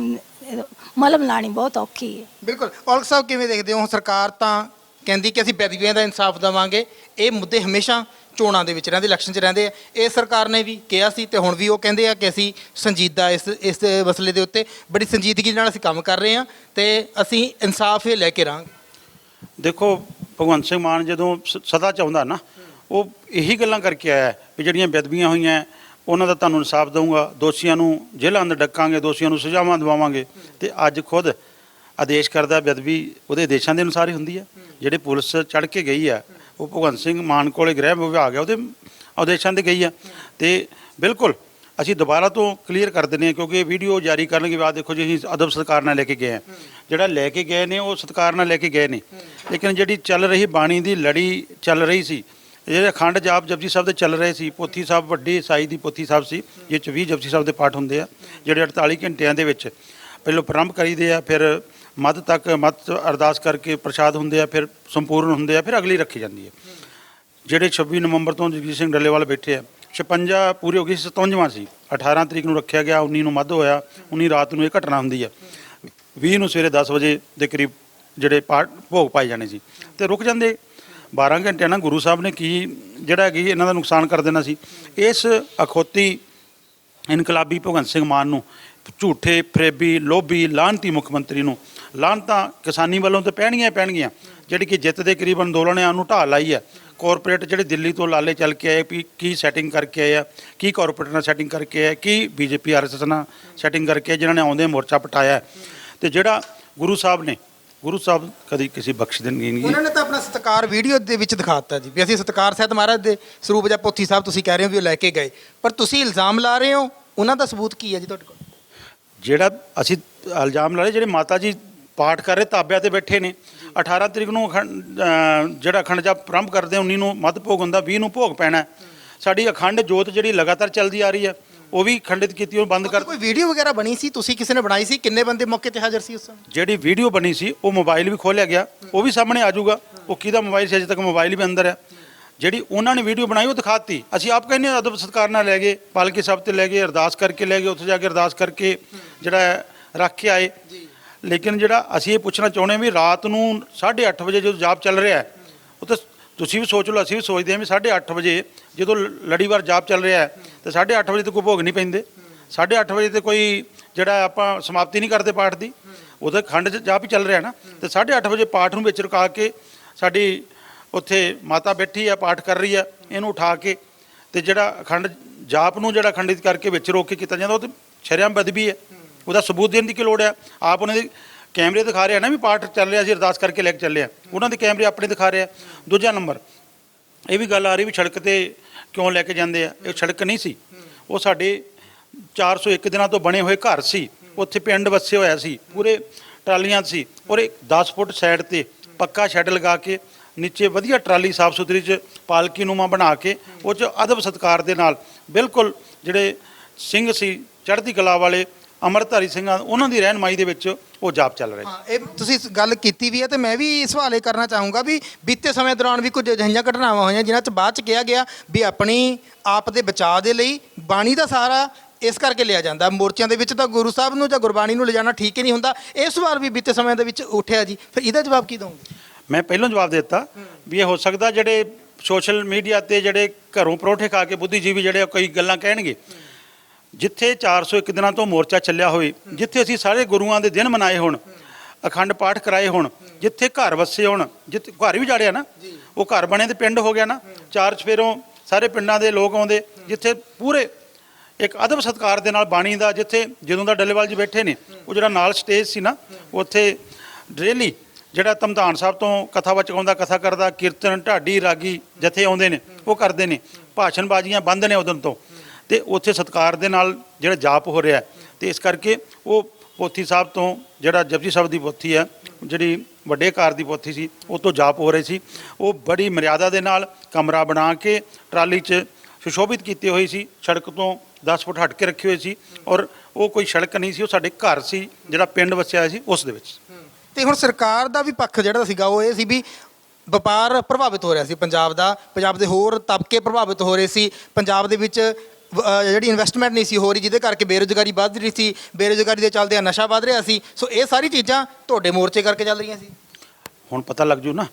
ਇਹ ਮਲਮ ਲਾਣੀ ਬਹੁਤ ਔਖੀ ਹੈ। ਬਿਲਕੁਲ। ਔਲਖ ਸਾਹਿਬ ਕਿਵੇਂ ਦੇਖਦੇ ਹੋ? ਸਰਕਾਰ ਤਾਂ ਕਹਿੰਦੀ ਕਿ ਅਸੀਂ ਬੇਦਬੀਆਂ ਦਾ ਇਨਸਾਫ ਦੇਵਾਂਗੇ। ਇਹ ਮੁੱਦੇ ਹਮੇਸ਼ਾ ਚੋਣਾਂ ਦੇ ਵਿੱਚ ਰਹਿੰਦੇ ਇਲੈਕਸ਼ਨ 'ਚ ਰਹਿੰਦੇ ਆ। ਇਹ ਸਰਕਾਰ ਨੇ ਵੀ ਕਿਹਾ ਸੀ ਤੇ ਹੁਣ ਵੀ ਉਹ ਕਹਿੰਦੇ ਆ ਕਿ ਅਸੀਂ ਸੰਜੀਦਾ ਇਸ ਇਸ ਮਸਲੇ ਦੇ ਉੱਤੇ ਬੜੀ ਸੰਜੀਦਗੀ ਨਾਲ ਅਸੀਂ ਕੰਮ ਕਰ ਰਹੇ ਹਾਂ ਤੇ ਅਸੀਂ ਇਨਸਾਫ ਇਹ ਲੈ ਕੇ ਰਹਾਂਗੇ। ਦੇਖੋ ਭਗਵੰਤ ਸਿੰਘ ਮਾਨ ਜਦੋਂ ਸ- ਸਦਾ ਚਾਹੁੰਦਾ ਨਾ ਉਹ ਇਹੀ ਗੱਲਾਂ ਕਰਕੇ ਆਇਆ ਹੈ ਵੀ ਜਿਹੜੀਆਂ ਬੇਦਬੀਆਂ ਹੋਈਆਂ ਉਹਨਾਂ ਦਾ ਤੁਹਾਨੂੰ ਇਨਸਾਫ ਦਊਂਗਾ। ਦੋਸ਼ੀਆਂ ਨੂੰ ਜੇਲ੍ਹਾਂ ਅੰਦਰ ਡੱਕਾਂਗੇ, ਦੋਸ਼ੀਆਂ ਨੂੰ ਸਜ਼ਾਵਾਂ ਦਿਵਾਵਾਂਗੇ। ਤੇ ਅੱਜ ਖੁਦ ਆਦੇਸ਼ ਕਰਦਾ ਬੇਦਬੀ ਉਹਦੇ ਦੇਸ਼ਾਂ ਦੇ ਅਨੁਸਾਰ ਹੀ ਹੁੰਦੀ ਹੈ। ਜਿਹੜੇ ਪੁਲਿਸ ਚੜ ਕੇ ਗਈ ਆ ਉਹ ਭਗਵੰਤ ਸਿੰਘ ਮਾਨ ਕੋਲੇ ਗ੍ਰਹਿ ਵਿਭਾਗ ਹੈ, ਉਹਦੇ ਆਦੇਸ਼ਾਂ ਤੇ ਗਈ ਆ ਤੇ ਬਿਲਕੁਲ ਅਸੀਂ ਦੁਬਾਰਾ ਤੋਂ ਕਲੀਅਰ ਕਰ ਦਿੰਦੇ ਹਾਂ, ਕਿਉਂਕਿ ਇਹ ਵੀਡੀਓ ਜਾਰੀ ਕਰਨ ਦੇ ਬਾਅਦ ਦੇਖੋ ਜੀ, ਅਸੀਂ ਅਦਬ ਸਤਿਕਾਰ ਨਾਲ ਲੈ ਕੇ ਗਏ ਹਾਂ। ਜਿਹੜਾ ਲੈ ਕੇ ਗਏ ਨੇ, ਉਹ ਸਤਿਕਾਰ ਨਾਲ ਲੈ ਕੇ ਗਏ ਨੇ। ਲੇਕਿਨ ਜਿਹੜੀ ਚੱਲ ਰਹੀ ਬਾਣੀ ਦੀ ਲੜੀ ਚੱਲ ਰਹੀ ਸੀ ਜਿਹੜੇ ਅਖੰਡ ਜਾਪ ਜਪਜੀ ਸਾਹਿਬ ਦੇ ਚੱਲ ਰਹੇ ਸੀ, ਪੋਥੀ ਸਾਹਿਬ ਵੱਡੀ ਸਾਈ ਦੀ ਪੋਥੀ ਸਾਹਿਬ ਸੀ, ਜਿਹ ਚ 20 ਜਪਜੀ ਸਾਹਿਬ ਦੇ ਪਾਠ ਹੁੰਦੇ ਆ, ਜਿਹੜੇ 48 ਘੰਟਿਆਂ ਦੇ ਵਿੱਚ ਪਹਿਲਾਂ ਪ੍ਰਾਰੰਭ ਕਰੀਦੇ ਆ, ਫਿਰ ਮੱਧ ਤੱਕ ਮੱਧ ਅਰਦਾਸ ਕਰਕੇ ਪ੍ਰਸ਼ਾਦ ਹੁੰਦੇ ਆ, ਫਿਰ ਸੰਪੂਰਨ ਹੁੰਦੇ ਆ, ਫਿਰ ਅਗਲੀ ਰੱਖੀ ਜਾਂਦੀ ਹੈ ਜਿਹੜੇ 26 ਨਵੰਬਰ ਤੋਂ ਜਗਜੀਤ ਸਿੰਘ ਡੱਲੇਵਾਲ ਬੈਠੇ ਆ 56 ਪੂਰੇ ਹੋ ਗਈ ਸੀ 57ਵਾਂ ਸੀ 18 ਤਰੀਕ ਨੂੰ ਰੱਖਿਆ ਗਿਆ 19 ਨੂੰ ਮੱਧ ਹੋਇਆ 19 ਰਾਤ ਨੂੰ ਇਹ ਘਟਨਾ ਹੁੰਦੀ ਆ। 20 ਨੂੰ ਸਵੇਰੇ 10 ਵਜੇ ਦੇ ਕਰੀਬ ਜਿਹੜੇ ਪਾਠ ਭੋਗ ਪਾਏ ਜਾਣੇ ਸੀ। ਤੇ ਰੁਕ ਜਾਂਦੇ 12 ਘੰਟਿਆਂ ਨਾਲ ਗੁਰੂ ਸਾਹਿਬ ਨੇ ਕੀ ਜਿਹੜਾ ਕਿ ਇਹਨਾਂ ਦਾ ਨੁਕਸਾਨ ਕਰ ਦੇਣਾ ਸੀ। ਇਸ ਅਖੋਤੀ ਇਨਕਲਾਬੀ ਭਗਵੰਤ ਸਿੰਘ ਮਾਨ ਨੂੰ ਝੂਠੇ, ਫਰੇਬੀ, ਲੋਭੀ, ਲਾਹਨਤੀ ਮੁੱਖ ਮੰਤਰੀ ਨੂੰ ਲਾਹਨਤਾਂ ਕਿਸਾਨੀ ਵੱਲੋਂ ਤਾਂ ਪੈਣਗੀਆਂ ਪੈਣਗੀਆਂ। ਜਿਹੜੀ ਕਿ ਜਿੱਤ ਦੇ ਕਰੀਬ ਅੰਦੋਲਨ ਆ ਉਹਨੂੰ ਢਾਹ ਲਾਈ ਹੈ ਕਾਰਪੋਰੇਟ ਜਿਹੜੇ ਦਿੱਲੀ ਤੋਂ ਲਾਲੇ ਚੱਲ ਕੇ ਆਏ ਵੀ ਕੀ ਸੈਟਿੰਗ ਕਰਕੇ ਆਏ ਆ, ਕੀ ਕਾਰਪੋਰੇਟ ਨਾਲ ਸੈਟਿੰਗ ਕਰਕੇ ਆਏ ਕੀ ਬੀਜੇਪੀ ਆਰਐਸਐਸ ਨਾਲ ਸੈਟਿੰਗ ਕਰਕੇ ਜਿਨ੍ਹਾਂ ਨੇ ਆਉਂਦੇ ਮੋਰਚਾ ਪਟਾਇਆ। ਹੈ। ਤੇ ਜਿਹੜਾ ਗੁਰੂ ਸਾਹਿਬ ਨੇ ਗੁਰੂ ਸਾਹਿਬ ਕਦੀ ਕਿਸੇ ਬਖਸ਼ ਦੇਣਗੇ ਨਹੀਂ ਉਹਨਾਂ ਨੇ ਤਾਂ ਆਪਣਾ ਸਤਿਕਾਰ ਵੀਡੀਓ ਦੇ ਵਿੱਚ ਦਿਖਾਤਾ ਜੀ ਵੀ ਅਸੀਂ ਸਤਿਕਾਰ ਸਹਿਤ ਮਹਾਰਾਜ ਦੇ ਸਰੂਪ ਜਾਂ ਪੋਥੀ ਸਾਹਿਬ ਤੁਸੀਂ ਕਹਿ ਰਹੇ ਹੋ ਵੀ ਉਹ ਲੈ ਕੇ ਗਏ। ਪਰ ਤੁਸੀਂ ਇਲਜ਼ਾਮ ਲਾ ਰਹੇ ਹੋ ਉਹਨਾਂ ਦਾ ਸਬੂਤ ਕੀ ਹੈ ਜੀ ਤੁਹਾਡੇ ਕੋਲ? ਜਿਹੜਾ ਅਸੀਂ ਇਲਜ਼ਾਮ ਲਾ ਰਹੇ ਜਿਹੜੇ ਮਾਤਾ ਜੀ ਪਾਠ ਕਰ ਰਹੇ ਤਾਬਿਆਂ ਤੇ ਬੈਠੇ ਨੇ। 18 ਤਰੀਕ ਨੂੰ ਅਖੰਡ ਜਿਹੜਾ ਅਖੰਡ ਜਪ ਪ੍ਰਾਰੰਭ ਕਰਦੇ ਆ, 19 ਨੂੰ ਮੱਧ ਭੋਗ ਹੁੰਦਾ 20 ਨੂੰ ਭੋਗ ਪੈਣਾ। ਸਾਡੀ ਅਖੰਡ ਜੋਤ ਜਿਹੜੀ ਲਗਾਤਾਰ ਚੱਲਦੀ ਆ ਰਹੀ ਹੈ। ਉਹ ਵੀ ਖੰਡਿਤ ਕੀਤੀ ਉਹ ਬੰਦ ਕਰ ਕੋਈ ਵੀਡੀਓ ਵਗੈਰਾ ਬਣੀ ਸੀ? ਤੁਸੀਂ ਕਿਸੇ ਨੇ ਬਣਾਈ ਸੀ? ਕਿੰਨੇ ਬੰਦੇ ਮੌਕੇ ਤੇ ਹਾਜ਼ਰ ਸੀ ਉਸ ਸਮੇਂ? ਜਿਹੜੀ ਵੀਡੀਓ ਬਣੀ ਸੀ ਉਹ ਮੋਬਾਈਲ ਵੀ ਖੋਲਿਆ ਗਿਆ। ਉਹ ਵੀ ਸਾਹਮਣੇ ਆ ਜਾਊਗਾ। ਉਹ ਕਿਹਦਾ ਮੋਬਾਈਲ ਸੀ? ਅਜੇ ਤੱਕ ਮੋਬਾਈਲ ਵੀ ਅੰਦਰ ਹੈ ਜਿਹੜੀ ਉਹਨਾਂ ਨੇ ਵੀਡੀਓ ਬਣਾਈ ਉਹ ਦਿਖਾਤੀ। ਅਸੀਂ ਆਪ ਕਹਿੰਦੇ ਅਦਬ ਸਤਿਕਾਰ ਨਾਲ ਲੈ ਗਏ। ਪਾਲਕੀ ਸਾਹਿਬ ਤੇ ਲੈ ਗਏ ਅਰਦਾਸ ਕਰਕੇ ਲੈ ਗਏ। ਉੱਥੇ ਜਾ ਕੇ ਅਰਦਾਸ ਕਰਕੇ ਜਿਹੜਾ ਰੱਖ ਕੇ ਆਏ। ਲੇਕਿਨ ਜਿਹੜਾ ਅਸੀਂ ਇਹ ਪੁੱਛਣਾ ਚਾਹੁੰਦੇ ਵੀ ਰਾਤ ਨੂੰ 8:30 ਵਜੇ ਜਦੋਂ ਜਾਪ ਚੱਲ ਰਿਹਾ ਉਹ ਤਾਂ ਤੁਸੀਂ ਵੀ ਸੋਚ ਲਓ, ਅਸੀਂ ਵੀ ਸੋਚਦੇ ਹਾਂ ਵੀ 8:30 ਵਜੇ ਜਦੋਂ ਲੜੀਵਾਰ ਜਾਪ ਚੱਲ ਰਿਹਾ ਹੈ, ਤੇ 8:30 ਵਜੇ ਤੇ ਕੋਈ ਭੋਗ ਨਹੀਂ ਪੈਂਦੇ। 8:30 ਵਜੇ ਤੇ ਕੋਈ ਜਿਹੜਾ ਆਪਾਂ ਸਮਾਪਤੀ ਨਹੀਂ ਕਰਦੇ ਪਾਠ ਦੀ ਉਹਦਾ ਖੰਡ ਜਾਪ ਹੀ ਚੱਲ ਰਿਹਾ ਨਾ। ਤੇ 8:30 ਵਜੇ ਪਾਠ ਨੂੰ ਵਿੱਚ ਰੁਕਾ ਕੇ ਸਾਡੀ ਉੱਥੇ ਮਾਤਾ ਬੈਠੀ ਆ ਪਾਠ ਕਰ ਰਹੀ ਆ ਇਹਨੂੰ ਉਠਾ ਕੇ ਤੇ ਜਿਹੜਾ ਅਖੰਡ ਜਾਪ ਨੂੰ ਜਿਹੜਾ ਖੰਡਿਤ ਕਰਕੇ ਵਿੱਚ ਰੋਕ ਕੇ ਕੀਤਾ ਜਾਂਦਾ, ਉਹ ਤੇ ਸ਼ਰਿਆਮ ਬਦਬੀ ਹੈ। ਉਹਦਾ ਸਬੂਤ ਦੇਣ ਦੀ ਕੀ ਲੋੜ ਹੈ? ਆਪ ਉਹਨਾਂ ਦੇ ਕੈਮਰੇ ਦਿਖਾ ਰਿਹਾ ਨਾ ਵੀ ਪਾਠ ਚੱਲ ਰਿਹਾ ਸੀ, ਅਰਦਾਸ ਕਰਕੇ ਲੈ ਕੇ ਚੱਲੇ ਆ। ਉਹਨਾਂ ਦੇ ਕੈਮਰੇ ਆਪਣੇ ਦਿਖਾ ਰਿਹਾ। ਦੂਜਾ ਨੰਬਰ, ਇਹ ਵੀ ਗੱਲ ਆ ਰਹੀ ਵੀ ਸੜਕ ਤੇ ਕਿਉਂ ਲੈ ਕੇ ਜਾਂਦੇ ਆ। ਇਹ ਸੜਕ ਨਹੀਂ ਸੀ। ਉਹ ਸਾਡੇ 401 ਦਿਨਾਂ ਤੋਂ ਬਣੇ ਹੋਏ ਘਰ ਸੀ। ਉੱਥੇ ਪਿੰਡ ਵਸੇ ਹੋਇਆ ਸੀ। ਪੂਰੇ ਟਰਾਲੀਆਂ ਸੀ ਔਰ ਇੱਕ 10 ਫੁੱਟ ਸਾਈਡ ਤੇ ਪੱਕਾ ਸ਼ੈੱਡ ਲਗਾ ਕੇ, ਨੀਚੇ ਵਧੀਆ ਟਰਾਲੀ ਸਾਫ਼ ਸੁਥਰੀ ਚ ਪਾਲਕੀ ਨੂਮਾ ਬਣਾ ਕੇ, ਉਹ ਚ ਅਦਬ ਸਤਕਾਰ ਦੇ ਨਾਲ ਬਿਲਕੁਲ ਜਿਹੜੇ ਸਿੰਘ ਸੀ, ਚੜ੍ਹਦੀ ਕਲਾ ਵਾਲੇ ਅਮਰਧਾਰੀ ਸਿੰਘਾਂ ਉਹਨਾਂ ਦੀ ਰਹਿਨਮਾਈ ਦੇ ਵਿੱਚ ਉਹ ਜਾਪ ਚੱਲ ਰਿਹਾ ਹਾਂ ਇਹ ਤੁਸੀਂ ਇਸ ਗੱਲ ਕੀਤੀ ਵੀ ਹੈ ਤੇ ਮੈਂ ਵੀ ਸਵਾਲ ਇਹ ਕਰਨਾ ਚਾਹੂੰਗਾ ਵੀ ਬੀਤੇ ਸਮੇਂ ਦੌਰਾਨ ਵੀ ਕੁਝ ਅਜਿਹੀਆਂ ਘਟਨਾਵਾਂ ਹੋਈਆਂ ਜਿਨ੍ਹਾਂ 'ਚ ਬਾਅਦ 'ਚ ਕਿਹਾ ਗਿਆ ਵੀ ਆਪਣੀ ਆਪ ਦੇ ਬਚਾਅ ਦੇ ਲਈ ਬਾਣੀ ਦਾ ਸਹਾਰਾ ਇਸ ਕਰਕੇ ਲਿਆ ਜਾਂਦਾ। ਮੋਰਚਿਆਂ ਦੇ ਵਿੱਚ ਤਾਂ ਗੁਰੂ ਸਾਹਿਬ ਨੂੰ ਜਾਂ ਗੁਰਬਾਣੀ ਨੂੰ ਲਿਜਾਣਾ ਠੀਕ ਹੀ ਨਹੀਂ ਹੁੰਦਾ। ਇਹ ਸਵਾਲ ਵੀ ਬੀਤੇ ਸਮੇਂ ਦੇ ਵਿੱਚ ਉੱਠਿਆ ਜੀ। ਫਿਰ ਇਹਦਾ ਜਵਾਬ ਕੀ ਦਵਾਂਗੇ ਮੈਂ ਪਹਿਲਾਂ ਜਵਾਬ ਦੇ ਦਿੱਤਾ ਵੀ ਇਹ ਹੋ ਸਕਦਾ ਜਿਹੜੇ ਸੋਸ਼ਲ ਮੀਡੀਆ ਤੇ ਜਿਹੜੇ ਘਰੋਂ ਪਰੌਠੇ ਖਾ ਕੇ ਬੁੱਧੀਜੀਵੀ ਜਿਹੜੇ ਕਈ ਗੱਲਾਂ ਕਹਿਣਗੇ। ਜਿੱਥੇ 401 ਦਿਨਾਂ ਤੋਂ ਮੋਰਚਾ ਚੱਲਿਆ ਹੋਵੇ ਜਿੱਥੇ ਅਸੀਂ ਸਾਰੇ ਗੁਰੂਆਂ ਦੇ ਦਿਨ ਮਨਾਏ ਹੋਣ ਅਖੰਡ ਪਾਠ ਕਰਾਏ ਹੋਣ ਜਿੱਥੇ ਘਰ ਵਸੇ ਹੋਣ ਜਿੱਥੇ ਘਰ ਵੀ ਜਾੜਿਆ ਨਾ ਉਹ ਘਰ ਬਣੇ ਤੇ ਪਿੰਡ ਹੋ ਗਿਆ ਨਾ ਚਾਰ ਚਫੇਰੋਂ ਸਾਰੇ ਪਿੰਡਾਂ ਦੇ ਲੋਕ ਆਉਂਦੇ ਜਿੱਥੇ ਪੂਰੇ ਇੱਕ ਅਦਬ ਸਤਕਾਰ ਦੇ ਨਾਲ ਬਾਣੀ ਦਾ ਜਿੱਥੇ ਜਦੋਂ ਦਾ ਡੱਲੇਵਾਲ ਜੀ ਬੈਠੇ ਨੇ ਉਹ ਜਿਹੜਾ ਨਾਲ ਸਟੇਜ ਸੀ ਨਾ ਉੱਥੇ ਡੇਲੀ ਜਿਹੜਾ ਤਮਧਾਨ ਸਾਹਿਬ ਤੋਂ ਕਥਾ ਵਚਕਾਉਂਦਾ ਕਥਾ ਕਰਦਾ ਕੀਰਤਨ ਢਾਡੀ ਰਾਗੀ ਜਥੇ ਆਉਂਦੇ ਨੇ ਉਹ ਕਰਦੇ ਨੇ ਭਾਸ਼ਣ ਬਾਜ਼ੀਆਂ ਬੰਦ ਨੇ ਉਦੋਂ ਤੋਂ। ਤੇ ਉੱਥੇ ਸਤਕਾਰ ਦੇ ਨਾਲ ਜਿਹੜਾ ਜਾਪ ਹੋ ਰਿਹਾ ਹੈ। ਤੇ ਇਸ ਕਰਕੇ ਉਹ ਪੋਥੀ ਸਾਹਿਬ ਤੋਂ ਜਿਹੜਾ ਜਪਜੀ ਸਾਹਿਬ ਦੀ ਪੋਥੀ ਹੈ, ਜਿਹੜੀ ਵੱਡੇ ਕਾਰ ਦੀ ਪੋਥੀ ਸੀ, ਉਹ ਤੋਂ ਜਾਪ ਹੋ ਰਹੀ ਸੀ ਉਹ ਬੜੀ ਮਰਿਆਦਾ ਦੇ ਨਾਲ ਕਮਰਾ ਬਣਾ ਕੇ ਟਰਾਲੀ 'ਚ ਸੁਸ਼ੋਭਿਤ ਕੀਤੀ ਹੋਈ ਸੀ, ਸੜਕ ਤੋਂ 10 ਫੁੱਟ ਹਟ ਕੇ ਰੱਖੀ ਹੋਈ ਸੀ ਔਰ ਉਹ ਕੋਈ ਸੜਕ ਨਹੀਂ ਸੀ, ਉਹ ਸਾਡੇ ਘਰ ਸੀ, ਜਿਹੜਾ ਪਿੰਡ ਵਸਿਆ ਹੋਇਆ ਸੀ, ਉਸ ਦੇ ਵਿੱਚ ਤੇ ਹੁਣ ਸਰਕਾਰ ਦਾ ਵੀ ਪੱਖ ਜਿਹੜਾ ਸੀਗਾ, ਉਹ ਇਹ ਸੀ ਵੀ ਵਪਾਰ ਪ੍ਰਭਾਵਿਤ ਹੋ ਰਿਹਾ ਸੀ, ਪੰਜਾਬ ਦਾ, ਪੰਜਾਬ ਦੇ ਹੋਰ ਤਬਕੇ ਪ੍ਰਭਾਵਿਤ ਹੋ ਰਹੇ ਸੀ, ਪੰਜਾਬ ਦੇ ਵਿੱਚ ਵ- ਜਿਹੜੀ ਇਨਵੈਸਟਮੈਂਟ ਨਹੀਂ ਸੀ ਹੋ ਰਹੀ, ਜਿਹਦੇ ਕਰਕੇ ਬੇਰੁਜ਼ਗਾਰੀ ਵੱਧ ਰਹੀ ਸੀ, ਬੇਰੁਜ਼ਗਾਰੀ ਦੇ ਚੱਲਦੇ ਨਸ਼ਾ ਵੱਧ ਰਿਹਾ ਸੀ। ਸੋ ਇਹ ਸਾਰੀ ਚੀਜ਼ਾਂ ਤੁਹਾਡੇ ਮੋਰਚੇ ਕਰਕੇ ਚੱਲ ਰਹੀਆਂ ਸੀ। ਹੁਣ ਪਤਾ ਲੱਗ ਜੂ ਨਾ।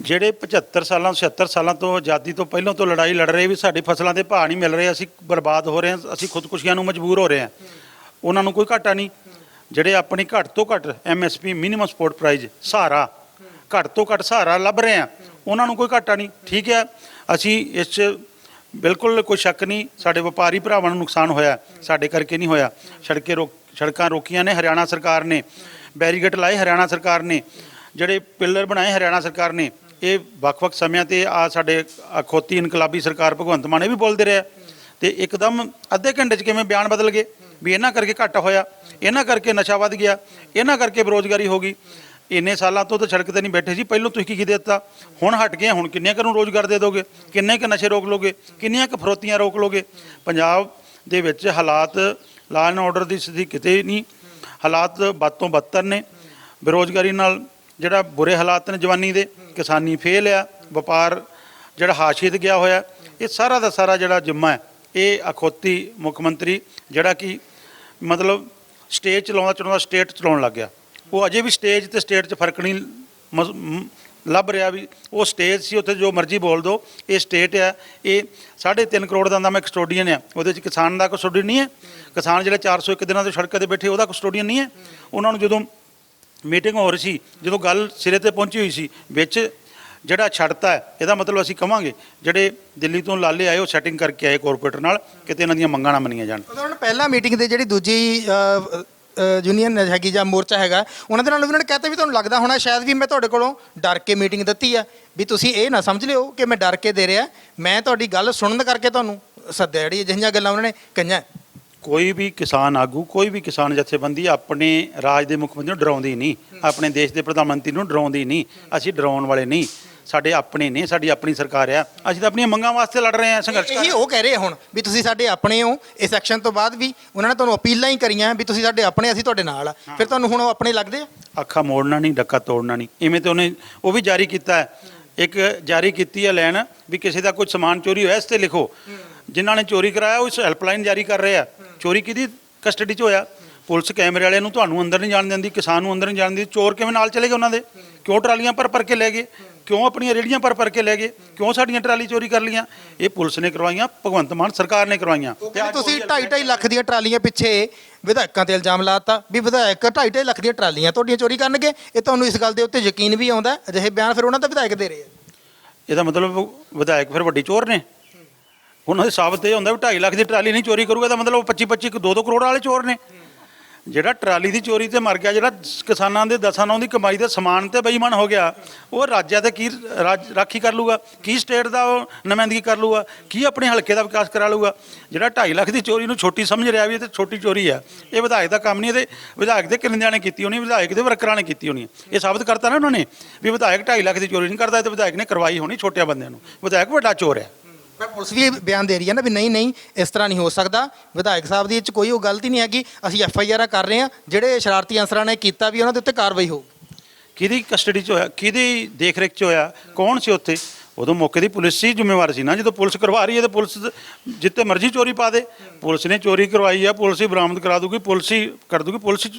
ਜਿਹੜੇ 75 ਸਾਲਾਂ 76 ਸਾਲਾਂ ਤੋਂ ਆਜ਼ਾਦੀ ਤੋਂ ਪਹਿਲਾਂ ਤੋਂ ਲੜਾਈ ਲੜ ਰਹੇ ਵੀ ਸਾਡੀ ਫਸਲਾਂ ਦੇ ਭਾਅ ਨਹੀਂ ਮਿਲ ਰਹੇ, ਅਸੀਂ ਬਰਬਾਦ ਹੋ ਰਹੇ ਹਾਂ, ਅਸੀਂ ਖੁਦਕੁਸ਼ੀਆਂ ਨੂੰ ਮਜਬੂਰ ਹੋ ਰਹੇ ਹਾਂ। ਉਹਨਾਂ ਨੂੰ ਕੋਈ ਘਾਟਾ ਨਹੀਂ। ਜਿਹੜੇ ਆਪਣੀ ਘੱਟ ਤੋਂ ਘੱਟ ਐਮਐਸਪੀ ਮਿਨੀਮਮ ਸਪੋਰਟ ਪ੍ਰਾਈਜ਼ ਸਹਾਰਾ, ਘੱਟ ਤੋਂ ਘੱਟ ਸਹਾਰਾ ਲੱਭ ਰਹੇ ਹਾਂ, ਉਹਨਾਂ ਨੂੰ ਕੋਈ ਘਾਟਾ ਨਹੀਂ। ਠੀਕ ਹੈ, ਅਸੀਂ ਇਸ 'ਚ ਬਿਲਕੁਲ ਕੋਈ ਸ਼ੱਕ ਨਹੀਂ, ਸਾਡੇ ਵਪਾਰੀ ਭਰਾਵਾਂ ਨੂੰ ਨੁਕਸਾਨ ਹੋਇਆ, ਸਾਡੇ ਕਰਕੇ ਨਹੀਂ ਹੋਇਆ। ਸੜਕੇ ਰੋਕ ਸੜਕਾਂ ਰੋਕੀਆਂ ਨੇ, ਹਰਿਆਣਾ ਸਰਕਾਰ ਨੇ। ਬੈਰੀਗੇਟ ਲਾਏ ਹਰਿਆਣਾ ਸਰਕਾਰ ਨੇ। ਜਿਹੜੇ ਪਿੱਲਰ ਬਣਾਏ ਹਰਿਆਣਾ ਸਰਕਾਰ ਨੇ, ਇਹ ਵੱਖ-ਵੱਖ ਸਮਿਆਂ ਤੇ ਆ ਸਾਡੇ ਖੋਤੀ ਇਨਕਲਾਬੀ ਸਰਕਾਰ ਭਗਵੰਤ ਮਾਨ ਇਹ ਵੀ ਬੋਲਦੇ ਰਿਹਾ ਤੇ ਇੱਕਦਮ ਅੱਧੇ ਘੰਟੇ 'ਚ ਕਿਵੇਂ ਬਿਆਨ ਬਦਲ ਗਏ? ਵੀ ਇਹਨਾਂ ਕਰਕੇ ਘੱਟ ਹੋਇਆ, ਇਹਨਾਂ ਕਰਕੇ ਨਸ਼ਾ ਵੱਧ ਗਿਆ, ਇਹਨਾਂ ਕਰਕੇ ਬੇਰੋਜ਼ਗਾਰੀ ਹੋ ਗਈ। ਇੰਨੇ ਸਾਲਾਂ ਤੋਂ ਤਾਂ ਸੜਕ ਤੇ ਨਹੀਂ ਬੈਠੇ ਸੀ, ਪਹਿਲਾਂ ਤੁਸੀਂ ਕੀ ਕੀ ਦਿੱਤਾ? ਹੁਣ ਹਟ ਗਏ, ਹੁਣ ਕਿੰਨੇ ਕੁ ਨੂੰ ਰੋਜ਼ਗਾਰ ਦੇ ਦੋਗੇ? ਕਿੰਨੇ ਕੁ ਨਸ਼ੇ ਰੋਕ ਲੋਗੇ? ਕਿੰਨੀਆਂ ਕੁ ਫਰੋਤੀਆਂ ਰੋਕ ਲੋਗੇ? ਪੰਜਾਬ ਦੇ ਵਿੱਚ ਹਾਲਾਤ ਲਾਅ ਐਂਡ ਆਰਡਰ ਦੀ ਸਥਿਤੀ ਕਿਤੇ ਨਹੀਂ। ਹਾਲਾਤ ਵੱਧ ਤੋਂ ਬੱਤਰ ਨੇ। ਬੇਰੋਜ਼ਗਾਰੀ ਨਾਲ ਜਿਹੜਾ ਬੁਰੇ ਹਾਲਾਤ ਨੇ ਜਵਾਨੀ ਦੇ, ਕਿਸਾਨੀ ਫੇਲ ਆ, ਵਪਾਰ ਜਿਹੜਾ ਹਾਸ਼ੀਏ ਤੇ ਗਿਆ ਹੋਇਆ, ਇਹ ਸਾਰਾ ਦਾ ਸਾਰਾ ਜਿਹੜਾ ਜਿੰਮਾ ਹੈ, ਇਹ ਅਖੋਤੀ ਮੁੱਖ ਮੰਤਰੀ ਜਿਹੜਾ ਕਿ ਮਤਲਬ ਸਟੇਟ ਚਲਾਉਂਦਾ ਚਲਾਉਂਦਾ ਸਟੇਟ ਚਲਾਉਣ ਲੱਗ ਗਿਆ। ਉਹ ਅਜੇ ਵੀ ਸਟੇਜ ਤੇ ਸਟੇਟ 'ਚ ਫ਼ਰਕ ਨਹੀਂ ਮਸ- ਮ- ਲੱਭ ਰਿਹਾ ਵੀ ਉਹ ਸਟੇਜ ਸੀ ਉੱਥੇ ਜੋ ਮਰਜ਼ੀ ਬੋਲ ਦੋ, ਇਹ ਸਟੇਟ ਆ, ਇਹ 3.5 ਕਰੋੜ ਦਾ ਨਾਮ ਕਸਟੋਡੀਅਨ ਆ, ਉਹਦੇ 'ਚ ਕਿਸਾਨ ਦਾ ਕਸਟੋਡੀਅਨ ਨਹੀਂ ਹੈ, ਕਿਸਾਨ ਜਿਹੜੇ 401 ਦਿਨਾਂ ਤੋਂ ਸੜਕਾਂ ਤੇ ਬੈਠੇ, ਉਹਦਾ ਕਸਟੋਡੀਅਨ ਨਹੀਂ ਹੈ। ਉਹਨਾਂ ਨੂੰ ਜਦੋਂ ਮੀਟਿੰਗ ਹੋ ਰਹੀ ਸੀ, ਜਦੋਂ ਗੱਲ ਸਿਰੇ ਤੇ ਪਹੁੰਚੀ ਹੋਈ ਸੀ, ਵਿੱਚ ਜਿਹੜਾ ਛੱਡਤਾ ਹੈ ਇਹਦਾ ਮਤਲਬ ਅਸੀਂ ਕਵਾਂਗੇ, ਜਿਹੜੇ ਦਿੱਲੀ ਤੋਂ ਲਾਲੇ ਆਏ, ਉਹ ਸੈਟਿੰਗ ਕਰਕੇ ਆਏ ਕਾਰਪੋਰੇਟਰ ਨਾਲ, ਕਿਤੇ ਇਹਨਾਂ ਦੀਆਂ ਮੰਗਾਂ ਨਾ ਮੰਨੀਆਂ ਜਾਣ। ਉਹਨਾਂ ਨੇ ਪਹਿਲਾਂ ਮੀਟਿੰਗ ਦੇ ਜਿਹੜੀ ਦੂਜੀ ਯੂਨੀਅਨ ਹੈਗੀ ਜਾਂ ਮੋਰਚਾ ਹੈਗਾ, ਉਹਨਾਂ ਦੇ ਨਾਲ ਵੀ ਉਹਨਾਂ ਨੇ ਕਹਿਤਾ ਵੀ ਤੁਹਾਨੂੰ ਲੱਗਦਾ ਹੋਣਾ ਸ਼ਾਇਦ ਵੀ ਮੈਂ ਤੁਹਾਡੇ ਕੋਲੋਂ ਡਰ ਕੇ ਮੀਟਿੰਗ ਦਿੱਤੀ ਆ, ਵੀ ਤੁਸੀਂ ਇਹ ਨਾ ਸਮਝ ਲਿਓ ਕਿ ਮੈਂ ਡਰ ਕੇ ਦੇ ਰਿਹਾ, ਮੈਂ ਤੁਹਾਡੀ ਗੱਲ ਸੁਣਨ ਕਰਕੇ ਤੁਹਾਨੂੰ ਸੱਦਿਆ, ਜਿਹੜੀ ਅਜਿਹੀਆਂ ਗੱਲਾਂ ਉਹਨਾਂ ਨੇ ਕਹੀਆਂ। ਕੋਈ ਵੀ ਕਿਸਾਨ ਆਗੂ, ਕੋਈ ਵੀ ਕਿਸਾਨ ਜਥੇਬੰਦੀ ਆਪਣੇ ਰਾਜ ਦੇ ਮੁੱਖ ਮੰਤਰੀ ਨੂੰ ਡਰਾਉਂਦੀ ਨਹੀਂ, ਆਪਣੇ ਦੇਸ਼ ਦੇ ਪ੍ਰਧਾਨ ਮੰਤਰੀ ਨੂੰ ਡਰਾਉਂਦੀ ਨਹੀਂ, ਅਸੀਂ ਡਰਾਉਣ ਵਾਲੇ ਨਹੀਂ। ਸਾਡੇ ਆਪਣੇ ਨੇ ਸਾਡੀ ਆਪਣੀ ਸਰਕਾਰ ਆ। ਅਸੀਂ ਤਾਂ ਆਪਣੀਆਂ ਮੰਗਾਂ ਵਾਸਤੇ ਲੜ ਰਹੇ ਹਾਂ ਸੰਘਰਸ਼ ਕਰ ਰਹੇ ਇਹੀ ਉਹ ਕਹਿ ਰਹੇ ਆ ਹੁਣ ਵੀ ਤੁਸੀਂ ਸਾਡੇ ਆਪਣੇ ਹੋ ਇਸ ਐਕਸ਼ਨ ਤੋਂ ਬਾਅਦ ਵੀ ਉਹਨਾਂ ਨੇ ਤੁਹਾਨੂੰ ਅਪੀਲਾਂ ਹੀ ਕਰੀਆਂ ਵੀ ਤੁਸੀਂ ਸਾਡੇ ਆਪਣੇ ਅਸੀਂ ਤੁਹਾਡੇ ਨਾਲ ਆ। ਫਿਰ ਤੁਹਾਨੂੰ ਹੁਣ ਉਹ ਆਪਣੇ ਲੱਗਦੇ ਆ? ਅੱਖਾਂ ਮੋੜਨਾ ਨਹੀਂ ਡੱਕਾ ਤੋੜਨਾ ਨਹੀਂ। ਇਵੇਂ ਤੇ ਉਹਨੇ ਉਹ ਵੀ ਜਾਰੀ ਕੀਤਾ ਹੈ। ਇੱਕ ਜਾਰੀ ਕੀਤੀ ਹੈ ਲੈਣ ਵੀ ਕਿਸੇ ਦਾ ਕੋਈ ਸਮਾਨ ਚੋਰੀ ਹੋਇਆ ਇਸ ਤੇ ਲਿਖੋ। ਜਿਨ੍ਹਾਂ ਨੇ ਚੋਰੀ ਕਰਾਇਆ ਉਹ ਇਸ ਹੈਲਪਲਾਈਨ ਜਾਰੀ ਕਰ ਰਹੇ ਆ। ਚੋਰੀ ਕਿਹਦੀ ਕਸਟਡੀ 'ਚ ਹੋਇਆ? ਪੁਲਿਸ ਕੈਮਰੇ ਵਾਲਿਆਂ ਨੂੰ ਤੁਹਾਨੂੰ ਅੰਦਰ ਨਹੀਂ ਜਾਣ ਦਿੰਦੀ ਕਿਸਾਨ ਨੂੰ ਅੰਦਰ ਨਹੀਂ ਜਾਣ ਦਿੰਦੀ। ਚੋਰ ਕਿਵੇਂ ਨਾਲ ਚਲੇ ਗਏ ਉਹਨਾਂ ਦੇ? ਕਿਉਂ ਟਰਾਲੀਆਂ ਪਰ ਪਰ ਕੇ ਲੈ ਗਏ? ਕਿਉਂ ਆਪਣੀਆਂ ਰੇੜੀਆਂ ਪਰ ਪਰ ਕੇ ਲੈ ਗਏ? ਕਿਉਂ ਸਾਡੀਆਂ ਟਰਾਲੀ ਚੋਰੀ ਕਰ ਲੀਆਂ ਇਹ ਪੁਲਿਸ ਨੇ ਕਰਵਾਈਆਂ ਭਗਵੰਤ ਮਾਨ ਸਰਕਾਰ ਨੇ ਕਰਵਾਈਆਂ। ਤੇ ਤੁਸੀਂ 2.5 ਲੱਖ ਦੀਆਂ ਟਰਾਲੀਆਂ ਪਿੱਛੇ ਵਿਧਾਇਕਾਂ ਤੇ ਇਲਜ਼ਾਮ ਲਾਤਾ ਵੀ ਵਿਧਾਇਕ 2.5 ਲੱਖ ਦੀਆਂ ਟਰਾਲੀਆਂ ਤੁਹਾਡੀਆਂ ਚੋਰੀ ਕਰਨਗੇ। ਇਹ ਤੁਹਾਨੂੰ ਇਸ ਗੱਲ ਦੇ ਉੱਤੇ ਯਕੀਨ ਵੀ ਆਉਂਦਾ ਅਜਿਹੇ ਬਿਆਨ ਫਿਰ ਉਹਨਾਂ ਦਾ ਵਿਧਾਇਕ ਦੇ ਰਹੇ ਆ। ਇਹਦਾ ਮਤਲਬ ਵਿਧਾਇਕ ਫਿਰ ਵੱਡੀ ਚੋਰ ਨੇ। ਉਹਨਾਂ ਦੇ ਸਾਬਤ ਇਹ ਹੁੰਦਾ ਵੀ 2.5 ਲੱਖ ਦੀ ਟਰਾਲੀ ਨਹੀਂ ਚੋਰੀ ਕਰੂਗਾ ਤਾਂ ਮਤਲਬ 25 25 2 2 ਕਰੋੜ ਵਾਲੇ ਚੋਰ ਨੇ। ਜਿਹੜਾ ਟਰਾਲੀ ਦੀ ਚੋਰੀ ਤੇ ਮਰ ਗਿਆ, ਜਿਹੜਾ ਕਿਸਾਨਾਂ ਦੇ ਦਸਾਂ ਨੌਂ ਦੀ ਕਮਾਈ ਦੇ ਸਮਾਨ ਤੇ ਬੇਈਮਾਨ ਹੋ ਗਿਆ, ਉਹ ਰਾਜਿਆ ਤੇ ਕੀ ਰਾਜ- ਰਾਖੀ ਕਰ ਲੂਗਾ? ਕੀ ਸਟੇਟ ਦਾ ਉਹ ਨੁਮਾਇੰਦਗੀ ਕਰ ਲੂਗਾ? ਕੀ ਆਪਣੇ ਹਲਕੇ ਦਾ ਵਿਕਾਸ ਕਰਾ ਲੂਗਾ? ਜਿਹੜਾ 2.5 ਲੱਖ ਦੀ ਚੋਰੀ ਨੂੰ ਛੋਟੀ ਸਮਝ ਰਿਹਾ ਵੀ ਇਹ ਤੇ ਛੋਟੀ ਚੋਰੀ ਆ, ਇਹ ਵਿਧਾਇਕ ਦਾ ਕੰਮ ਨਹੀਂ, ਇਹਦੇ ਵਿਧਾਇਕ ਦੇ ਕਿਰਨਿਆਂ ਨੇ ਕੀਤੀ ਹੋਣੀ, ਵਿਧਾਇਕ ਦੇ ਵਰਕਰਾਂ ਨੇ ਕੀਤੀ ਹੋਣੀ ਇਹ ਸਾਬਤ ਕਰਤਾ ਨਾ ਉਹਨਾਂ ਨੇ ਵੀ ਵਿਧਾਇਕ 2.5 ਲੱਖ ਦੀ ਚੋਰੀ ਨਹੀਂ ਕਰਦਾ, ਇਹ ਤੇ ਵਿਧਾਇਕ ਨੇ ਕਰਵਾਈ ਹੋਣੀ ਛੋਟਿਆਂ ਬੰਦਿਆਂ ਨੂੰ। ਵਿਧਾਇਕ ਵੱਡਾ ਚੋਰ ਹੈ ਪਰ ਪੁਲਿਸ ਵੀ ਬਿਆਨ ਦੇ ਰਹੀ ਹੈ ਨਾ ਵੀ ਨਹੀਂ ਨਹੀਂ, ਇਸ ਤਰ੍ਹਾਂ ਨਹੀਂ ਹੋ ਸਕਦਾ। ਵਿਧਾਇਕ ਸਾਹਿਬ ਦੀ ਇਹ ਚ ਕੋਈ ਉਹ ਗਲਤੀ ਨਹੀਂ ਹੈਗੀ। ਅਸੀਂ ਐਫ ਆਈ ਆਰ ਕਰ ਰਹੇ ਹਾਂ। ਜਿਹੜੇ ਸ਼ਰਾਰਤੀ ਅਨਸਰਾਂ ਨੇ ਕੀਤਾ ਵੀ ਉਹਨਾਂ ਦੇ ਉੱਤੇ ਕਾਰਵਾਈ ਹੋਊ। ਕਿਹਦੀ ਕਸਟਡੀ 'ਚ ਹੋਇਆ? ਕਿਹਦੀ ਦੇਖ ਰੇਖ 'ਚ ਹੋਇਆ? ਕੌਣ ਸੀ ਉੱਥੇ? ਉਦੋਂ ਮੌਕੇ ਦੀ ਪੁਲਿਸ ਸੀ, ਜ਼ਿੰਮੇਵਾਰ ਸੀ ਨਾ। ਜਦੋਂ ਪੁਲਿਸ ਕਰਵਾ ਰਹੀ ਹੈ ਤੇ ਪੁਲਿਸ ਜਿੱਤੇ ਮਰਜ਼ੀ ਚੋਰੀ ਪਾ ਦੇ। ਪੁਲਿਸ ਨੇ ਚੋਰੀ ਕਰਵਾਈ ਆ, ਪੁਲਿਸ ਹੀ ਬਰਾਮਦ ਕਰਾ ਦੂਗੀ, ਪੁਲਿਸ ਹੀ ਕਰ ਦੂਗੀ। ਪੁਲਿਸ ਹੀ-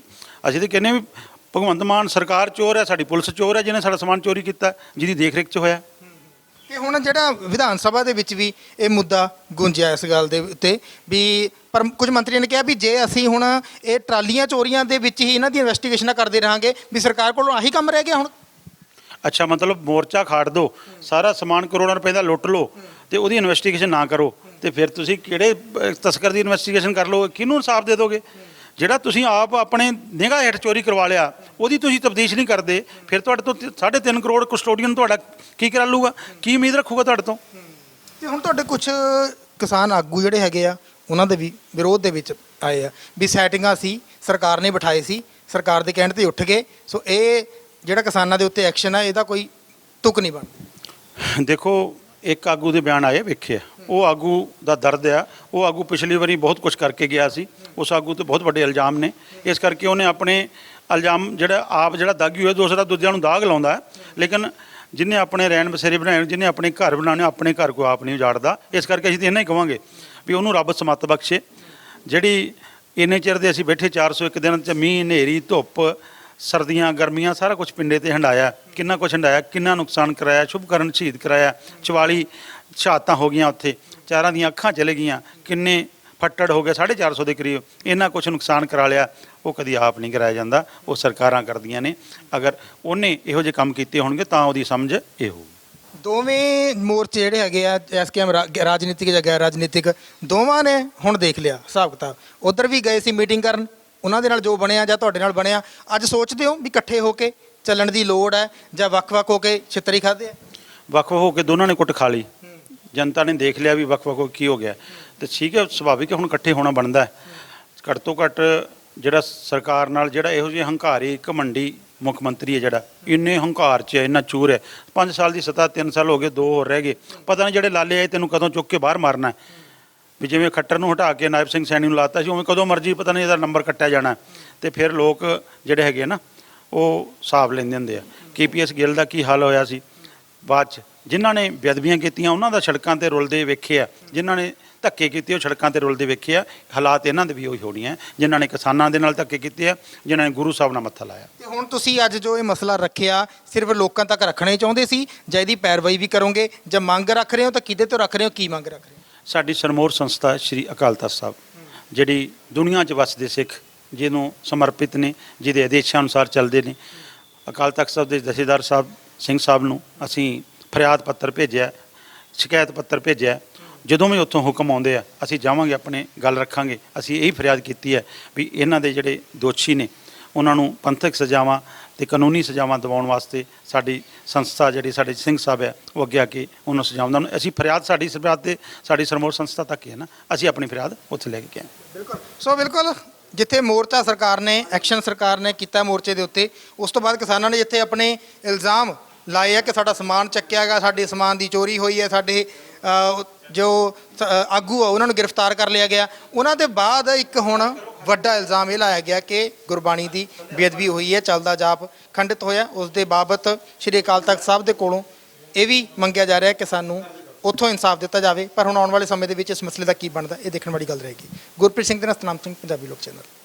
ਅਸੀਂ ਤੇ ਕਹਿੰਦੇ ਹਾਂ ਵੀ ਭਗਵੰਤ ਮਾਨ ਸਰਕਾਰ ਚੋਰ ਹੈ ਸਾਡੀ ਪੁਲਿਸ ਚੋਰ ਹੈ ਜਿਹਨੇ ਸਾਡਾ ਸਮਾਨ ਚੋਰੀ ਕੀਤਾ, ਜਿਹਦੀ ਦੇਖ ਰੇਖ 'ਚ ਹੋਇਆ। ਤੇ ਹੁਣ ਜਿਹੜਾ ਵਿਧਾਨ ਸਭਾ ਦੇ ਵਿੱਚ ਵੀ ਇਹ ਮੁੱਦਾ ਗੁੰਜਿਆ ਇਸ ਗੱਲ ਦੇ ਉੱਤੇ ਵੀ ਪਰ ਕੁਝ ਮੰਤਰੀਆਂ ਨੇ ਕਿਹਾ ਵੀ ਜੇ ਅਸੀਂ ਹੁਣ ਇਹ ਟਰਾਲੀਆਂ ਚੋਰੀਆਂ ਦੇ ਵਿੱਚ ਹੀ ਇਹਨਾਂ ਦੀ ਇਨਵੈਸਟੀਗੇਸ਼ਨਾਂ ਕਰਦੇ ਰਹਾਂਗੇ, ਵੀ ਸਰਕਾਰ ਕੋਲੋਂ ਆਹੀ ਕੰਮ ਰਹਿ ਗਿਆ ਹੁਣ? ਅੱਛਾ, ਮਤਲਬ ਮੋਰਚਾ ਖਾੜ ਦਿਓ ਸਾਰਾ ਸਮਾਨ ਕਰੋੜਾਂ ਰੁਪਏ ਦਾ ਲੁੱਟ ਲਓ ਤੇ ਉਹਦੀ ਇਨਵੈਸਟੀਗੇਸ਼ਨ ਨਾ ਕਰੋ ਤੇ ਫਿਰ ਤੁਸੀਂ ਕਿਹੜੇ ਤਸਕਰ ਦੀ ਇਨਵੈਸਟੀਗੇਸ਼ਨ ਕਰ ਲਓ, ਕਿਹਨੂੰ ਇਨਸਾਫ ਦੇ ਦੋਗੇ? ਜਿਹੜਾ ਤੁਸੀਂ ਆਪ ਆਪਣੇ ਨਿਗਾਹ ਹੇਠ ਚੋਰੀ ਕਰਵਾ ਲਿਆ ਉਹਦੀ ਤੁਸੀਂ ਤਫਤੀਸ਼ ਨਹੀਂ ਕਰਦੇ ਫਿਰ ਤੁਹਾਡੇ ਤੋਂ 3.5 ਕਰੋੜ ਕਸਟੋਡੀਅਨ ਤੁਹਾਡਾ ਕੀ ਕਰਾ ਲੂਗਾ ਕੀ ਉਮੀਦ ਰੱਖੂਗਾ ਤੁਹਾਡੇ ਤੋਂ? ਤੇ ਹੁਣ ਤੁਹਾਡੇ ਕੁਝ ਕਿਸਾਨ ਆਗੂ ਜਿਹੜੇ ਹੈਗੇ ਆ ਉਹਨਾਂ ਦੇ ਵੀ ਵਿਰੋਧ ਦੇ ਵਿੱਚ ਆਏ ਆ ਵੀ ਸੈਟਿੰਗਾਂ ਸੀ ਸਰਕਾਰ ਨੇ ਬਿਠਾਏ ਸੀ ਸਰਕਾਰ ਦੇ ਕਹਿਣ ਤੇ ਉੱਠ ਗਏ ਸੋ ਇਹ ਜਿਹੜਾ ਕਿਸਾਨਾਂ ਦੇ ਉੱਤੇ ਐਕਸ਼ਨ ਆ ਇਹਦਾ ਕੋਈ ਤੁਕ ਨਹੀਂ ਬਣਦਾ। ਦੇਖੋ ਇੱਕ ਆਗੂ ਦੇ ਬਿਆਨ ਆਏ ਵੇਖਿਆ ਉਹ ਆਗੂ ਦਾ ਦਰਦ ਆ। ਉਹ ਆਗੂ ਪਿਛਲੀ ਵਾਰੀ ਬਹੁਤ ਕੁਝ ਕਰਕੇ ਗਿਆ ਸੀ। ਉਸ ਆਗੂ ਤੇ ਬਹੁਤ ਵੱਡੇ ਇਲਜ਼ਾਮ ਨੇ। ਇਸ ਕਰਕੇ ਉਹਨੇ ਆਪਣੇ ਇਲਜ਼ਾਮ ਜਿਹੜਾ ਆਪ ਜਿਹੜਾ ਦਾਗੀ ਹੋਇਆ, ਦੂਸਰਾ ਦੂਜਿਆਂ ਨੂੰ ਦਾਗ ਲਾਉਂਦਾ ਹੈ। ਲੇਕਿਨ ਜਿਨੇ ਆਪਣੇ ਰਹਿਣ ਬਸੇਰੇ ਬਣਾਏ ਜਿਹਨੇ ਆਪਣੇ ਘਰ ਬਣਾਉਣੇ ਆਪਣੇ ਘਰ ਕੋ ਆਪ ਨਹੀਂ ਉਜਾੜਦਾ। ਇਸ ਕਰਕੇ ਅਸੀਂ ਤਾਂ ਇਹਨਾਂ ਹੀ ਕਵਾਂਗੇ ਵੀ ਉਹਨੂੰ ਰੱਬ ਸਮੱਤ ਬਖਸ਼ੇ। ਜਿਹੜੀ ਇੰਨੇ ਚਿਰ ਦੇ ਅਸੀਂ ਬੈਠੇ 401 ਦਿਨ ਚ ਮੀਂਹ, ਹਨੇਰੀ, ਧੁੱਪ, ਸਰਦੀਆਂ, ਗਰਮੀਆਂ, ਸਾਰਾ ਕੁਝ ਪਿੰਡੇ ਤੇ ਹੰਡਾਇਆ। ਕਿੰਨਾ ਕੁਝ ਹੰਡਾਇਆ, ਕਿੰਨਾ ਨੁਕਸਾਨ ਕਰਾਇਆ ਸ਼ੁਭਕਰਨ ਸ਼ਹੀਦ ਕਰਾਇਆ। 44 ਸ਼ਹਾਦਤਾਂ ਹੋ ਗਈਆਂ ਉੱਥੇ, ਚਾਰਾਂ ਦੀਆਂ ਅੱਖਾਂ ਚਲੇ ਗਈਆਂ। ਕਿੰਨੇ ਫੱਟੜ ਹੋ ਗਏ 450 ਦੇ ਕਰੀਬ। ਇੰਨਾ ਕੁਝ ਨੁਕਸਾਨ ਕਰਾ ਲਿਆ ਉਹ ਕਦੀ ਆਪ ਨਹੀਂ ਕਰਾਇਆ ਜਾਂਦਾ। ਉਹ ਸਰਕਾਰਾਂ ਕਰਦੀਆਂ ਨੇ। ਅਗਰ ਉਹਨੇ ਇਹੋ ਜਿਹੇ ਕੰਮ ਕੀਤੇ ਹੋਣਗੇ ਤਾਂ ਉਹਦੀ ਸਮਝ ਇਹ ਹੋਊ। ਦੋਵੇਂ ਮੋਰਚੇ ਜਿਹੜੇ ਹੈਗੇ ਆ ਐਸਕੇਐਮ ਰਾਜਨੀਤਿਕ ਜਾਂ ਗੈਰ ਰਾਜਨੀਤਿਕ ਦੋਵਾਂ ਨੇ ਹੁਣ ਦੇਖ ਲਿਆ ਹਿਸਾਬ ਕਿਤਾਬ। ਉਧਰ ਵੀ ਗਏ ਸੀ ਮੀਟਿੰਗ ਕਰਨ ਉਹਨਾਂ ਦੇ ਨਾਲ ਜੋ ਬਣਿਆ ਜਾਂ ਤੁਹਾਡੇ ਨਾਲ ਬਣਿਆ ਅੱਜ ਸੋਚਦੇ ਹੋ ਵੀ ਇਕੱਠੇ ਹੋ ਕੇ ਚੱਲਣ ਦੀ ਲੋੜ ਹੈ ਜਾਂ ਵੱਖ-ਵੱਖ ਹੋ ਕੇ ਛਿੱਤਰੀ ਖਾਦੇ ਆ? ਵੱਖ ਹੋ ਕੇ ਦੋਨਾਂ ਨੇ ਕੁੱਟ ਖਾ ਲਈ। ਜਨਤਾ ਨੇ ਦੇਖ ਲਿਆ ਵੀ ਵੱਖ ਵੱਖ ਹੋ ਕੀ ਹੋ ਗਿਆ। ਤੇ ਠੀਕ ਹੈ, ਸੁਭਾਵਿਕ ਹੈ, ਹੁਣ ਇਕੱਠੇ ਹੋਣਾ ਬਣਦਾ ਹੈ। ਘੱਟ ਤੋਂ ਘੱਟ ਜਿਹੜਾ ਸਰਕਾਰ ਨਾਲ ਜਿਹੜਾ ਇਹੋ ਜਿਹੇ ਹੰਕਾਰੀ ਘਮੰਡੀ ਮੁੱਖ ਮੰਤਰੀ ਹੈ ਜਿਹੜਾ, ਇੰਨੇ ਹੰਕਾਰ 'ਚ ਹੈ, ਇੰਨਾ ਚੂਰ ਹੈ। 5 ਸਾਲ ਦੀ ਸੱਤਾ 3 ਸਾਲ ਹੋ ਗਏ, ਦੋ ਹੋਰ ਰਹਿ ਗਏ। ਪਤਾ ਨਹੀਂ ਜਿਹੜੇ ਲਾਲੇ ਆਏ, ਤੈਨੂੰ ਕਦੋਂ ਚੁੱਕ ਕੇ ਬਾਹਰ ਮਾਰਨਾ ਹੈ। ਵੀ ਜਿਵੇਂ ਖੱਟਰ ਨੂੰ ਹਟਾ ਕੇ ਨਾਇਬ ਸਿੰਘ ਸੈਣੀ ਨੂੰ ਲਾਤਾ ਸੀ, ਉਵੇਂ ਕਦੋਂ ਮਰਜ਼ੀ ਪਤਾ ਨਹੀਂ ਇਹਦਾ ਨੰਬਰ ਕੱਟਿਆ ਜਾਣਾ ਹੈ। ਤੇ ਫਿਰ ਲੋਕ ਜਿਹੜੇ ਹੈਗੇ ਆ ਨਾ, ਉਹ ਹਿਸਾਬ ਲੈਂਦੇ ਹੁੰਦੇ ਆ। ਕੇਪੀਐਸ ਗਿੱਲ ਦਾ ਕੀ ਹਾਲ ਹੋਇਆ ਸੀ? ਬਾਅਦ ਚ ਜਿਨ੍ਹਾਂ ਨੇ ਬੇਅਦਬੀਆਂ ਕੀਤੀਆਂ ਉਹਨਾਂ ਦਾ ਸੜਕਾਂ ਤੇ ਰੁਲਦੇ ਵੇਖੇ ਆ। ਜਿਨ੍ਹਾਂ ਨੇ ਧੱਕੇ ਕੀਤੇ ਉਹ ਸੜਕਾਂ ਤੇ ਰੁਲਦੇ ਵੇਖੇ ਆ। ਹਾਲਾਤ ਇਹਨਾਂ ਦੇ ਵੀ ਉਹੀ ਹੋਣੀ ਹੈ ਜਿਨ੍ਹਾਂ ਨੇ ਕਿਸਾਨਾਂ ਦੇ ਨਾਲ ਧੱਕੇ ਕੀਤੇ ਆ ਜਿਨ੍ਹਾਂ ਨੇ ਗੁਰੂ ਸਾਹਿਬ ਨਾਲ ਮੱਥਾ ਲਾਇਆ। ਤੇ ਹੁਣ ਤੁਸੀਂ ਅੱਜ ਜੋ ਇਹ ਮਸਲਾ ਰੱਖਿਆ ਸਿਰਫ ਲੋਕਾਂ ਤੱਕ ਰੱਖਣਾ ਹੀ ਚਾਹੁੰਦੇ ਸੀ ਜਾਂ ਇਹਦੀ ਪੈਰਵਾਈ ਵੀ ਕਰੋਗੇ? ਜਾਂ ਮੰਗ ਰੱਖ ਰਹੇ ਹੋ ਤਾਂ ਕਿਹਦੇ ਤੋਂ ਰੱਖ ਰਹੇ ਹੋ ਕੀ ਮੰਗ ਰੱਖ ਰਹੇ ਹੋ? ਸਾਡੀ ਸਰਮੋਰ ਸੰਸਥਾ ਸ੍ਰੀ ਅਕਾਲ ਤਖਤ ਸਾਹਿਬ ਜਿਹੜੀ ਦੁਨੀਆ 'ਚ ਵਸਦੇ ਸਿੱਖ ਜਿਹਨੂੰ ਸਮਰਪਿਤ ਨੇ ਜਿਹਦੇ ਆਦੇਸ਼ਾਂ ਅਨੁਸਾਰ ਚੱਲਦੇ ਨੇ। ਅਕਾਲ ਤਖਤ ਸਾਹਿਬ ਦੇ ਜਥੇਦਾਰ ਸਾਹਿਬ ਸਿੰਘ ਸਾਹਿਬ ਨੂੰ ਅਸੀਂ ਫਰਿਆਦ ਪੱਤਰ ਭੇਜਿਆ, ਸ਼ਿਕਾਇਤ ਪੱਤਰ ਭੇਜਿਆ, ਜਦੋਂ ਵੀ ਉੱਥੋਂ ਹੁਕਮ ਆਉਂਦੇ ਆ, ਅਸੀਂ ਜਾਵਾਂਗੇ, ਆਪਣੇ ਗੱਲ ਰੱਖਾਂਗੇ। ਅਸੀਂ ਇਹੀ ਫਰਿਆਦ ਕੀਤੀ ਹੈ ਵੀ ਇਹਨਾਂ ਦੇ ਜਿਹੜੇ ਦੋਸ਼ੀ ਨੇ, ਉਹਨਾਂ ਨੂੰ ਪੰਥਕ ਸਜ਼ਾਵਾਂ ਤੇ ਕਾਨੂੰਨੀ ਸਜ਼ਾਵਾਂ ਦਿਵਾਉਣ ਵਾਸਤੇ ਸਾਡੀ ਸੰਸਥਾ ਜਿਹੜੀ ਸਾਡੇ ਸਿੰਘ ਸਾਹਿਬ ਹੈ, ਉਹ ਅੱਗੇ ਆ ਕੇ ਉਹਨਾਂ ਸਜਾਉਂਦਾ ਨੂੰ ਅਸੀਂ ਫਰਿਆਦ ਸਾਡੀ ਫਰਿਆਦ ਤੇ, ਸਾਡੀ ਸਰਮੋਰ ਸੰਸਥਾ ਤੱਕ ਹੀ ਹੈ ਨਾ। ਅਸੀਂ ਆਪਣੀ ਫਰਿਆਦ ਉੱਥੇ ਲੈ ਕੇ ਗਏ ਬਿਲਕੁਲ। ਸੋ ਬਿਲਕੁਲ, ਜਿੱਥੇ ਮੋਰਚਾ ਸਰਕਾਰ ਨੇ, ਐਕਸ਼ਨ ਸਰਕਾਰ ਨੇ ਕੀਤਾ ਮੋਰਚੇ ਦੇ ਉੱਤੇ, ਉਸ ਤੋਂ ਬਾਅਦ ਕਿਸਾਨਾਂ ਨੇ ਜਿੱਥੇ ਆਪਣੇ ਇਲਜ਼ਾਮ ਲਾਏ ਆ ਕਿ ਸਾਡਾ ਸਮਾਨ ਚੱਕਿਆ ਗਿਆ ਸਾਡੇ ਸਮਾਨ ਦੀ ਚੋਰੀ ਹੋਈ ਹੈ ਸਾਡੇ ਅ, ਜੋ ਸ- ਅ, ਆਗੂ ਆ ਉਹਨਾਂ ਨੂੰ ਗ੍ਰਿਫਤਾਰ ਕਰ ਲਿਆ ਗਿਆ। ਉਹਨਾਂ ਦੇ ਬਾਅਦ ਇੱਕ ਹੁਣ ਵੱਡਾ ਇਲਜ਼ਾਮ ਇਹ ਲਾਇਆ ਗਿਆ ਕਿ ਗੁਰਬਾਣੀ ਦੀ ਬੇਅਦਬੀ ਹੋਈ ਹੈ ਚੱਲਦਾ ਜਾਪ ਖੰਡਿਤ ਹੋਇਆ। ਉਸ ਦੇ ਬਾਬਤ ਸ਼੍ਰੀ ਅਕਾਲ ਤਖਤ ਸਾਹਿਬ ਦੇ ਕੋਲੋਂ ਇਹ ਵੀ ਮੰਗਿਆ ਜਾ ਰਿਹਾ ਕਿ ਸਾਨੂੰ ਉੱਥੋਂ ਇਨਸਾਫ ਦਿੱਤਾ ਜਾਵੇ। ਪਰ ਹੁਣ ਆਉਣ ਵਾਲੇ ਸਮੇਂ ਦੇ ਵਿੱਚ ਇਸ ਮਸਲੇ ਦਾ ਕੀ ਬਣਦਾ ਇਹ ਦੇਖਣ ਵਾਲੀ ਗੱਲ ਰਹੇਗੀ। ਗੁਰਪ੍ਰੀਤ ਸਿੰਘ ਦੇ ਨਾਲ ਸਤਨਾਮ ਸਿੰਘ ਪੰਜਾਬੀ ਲੋਕ ਚੈਨਲ।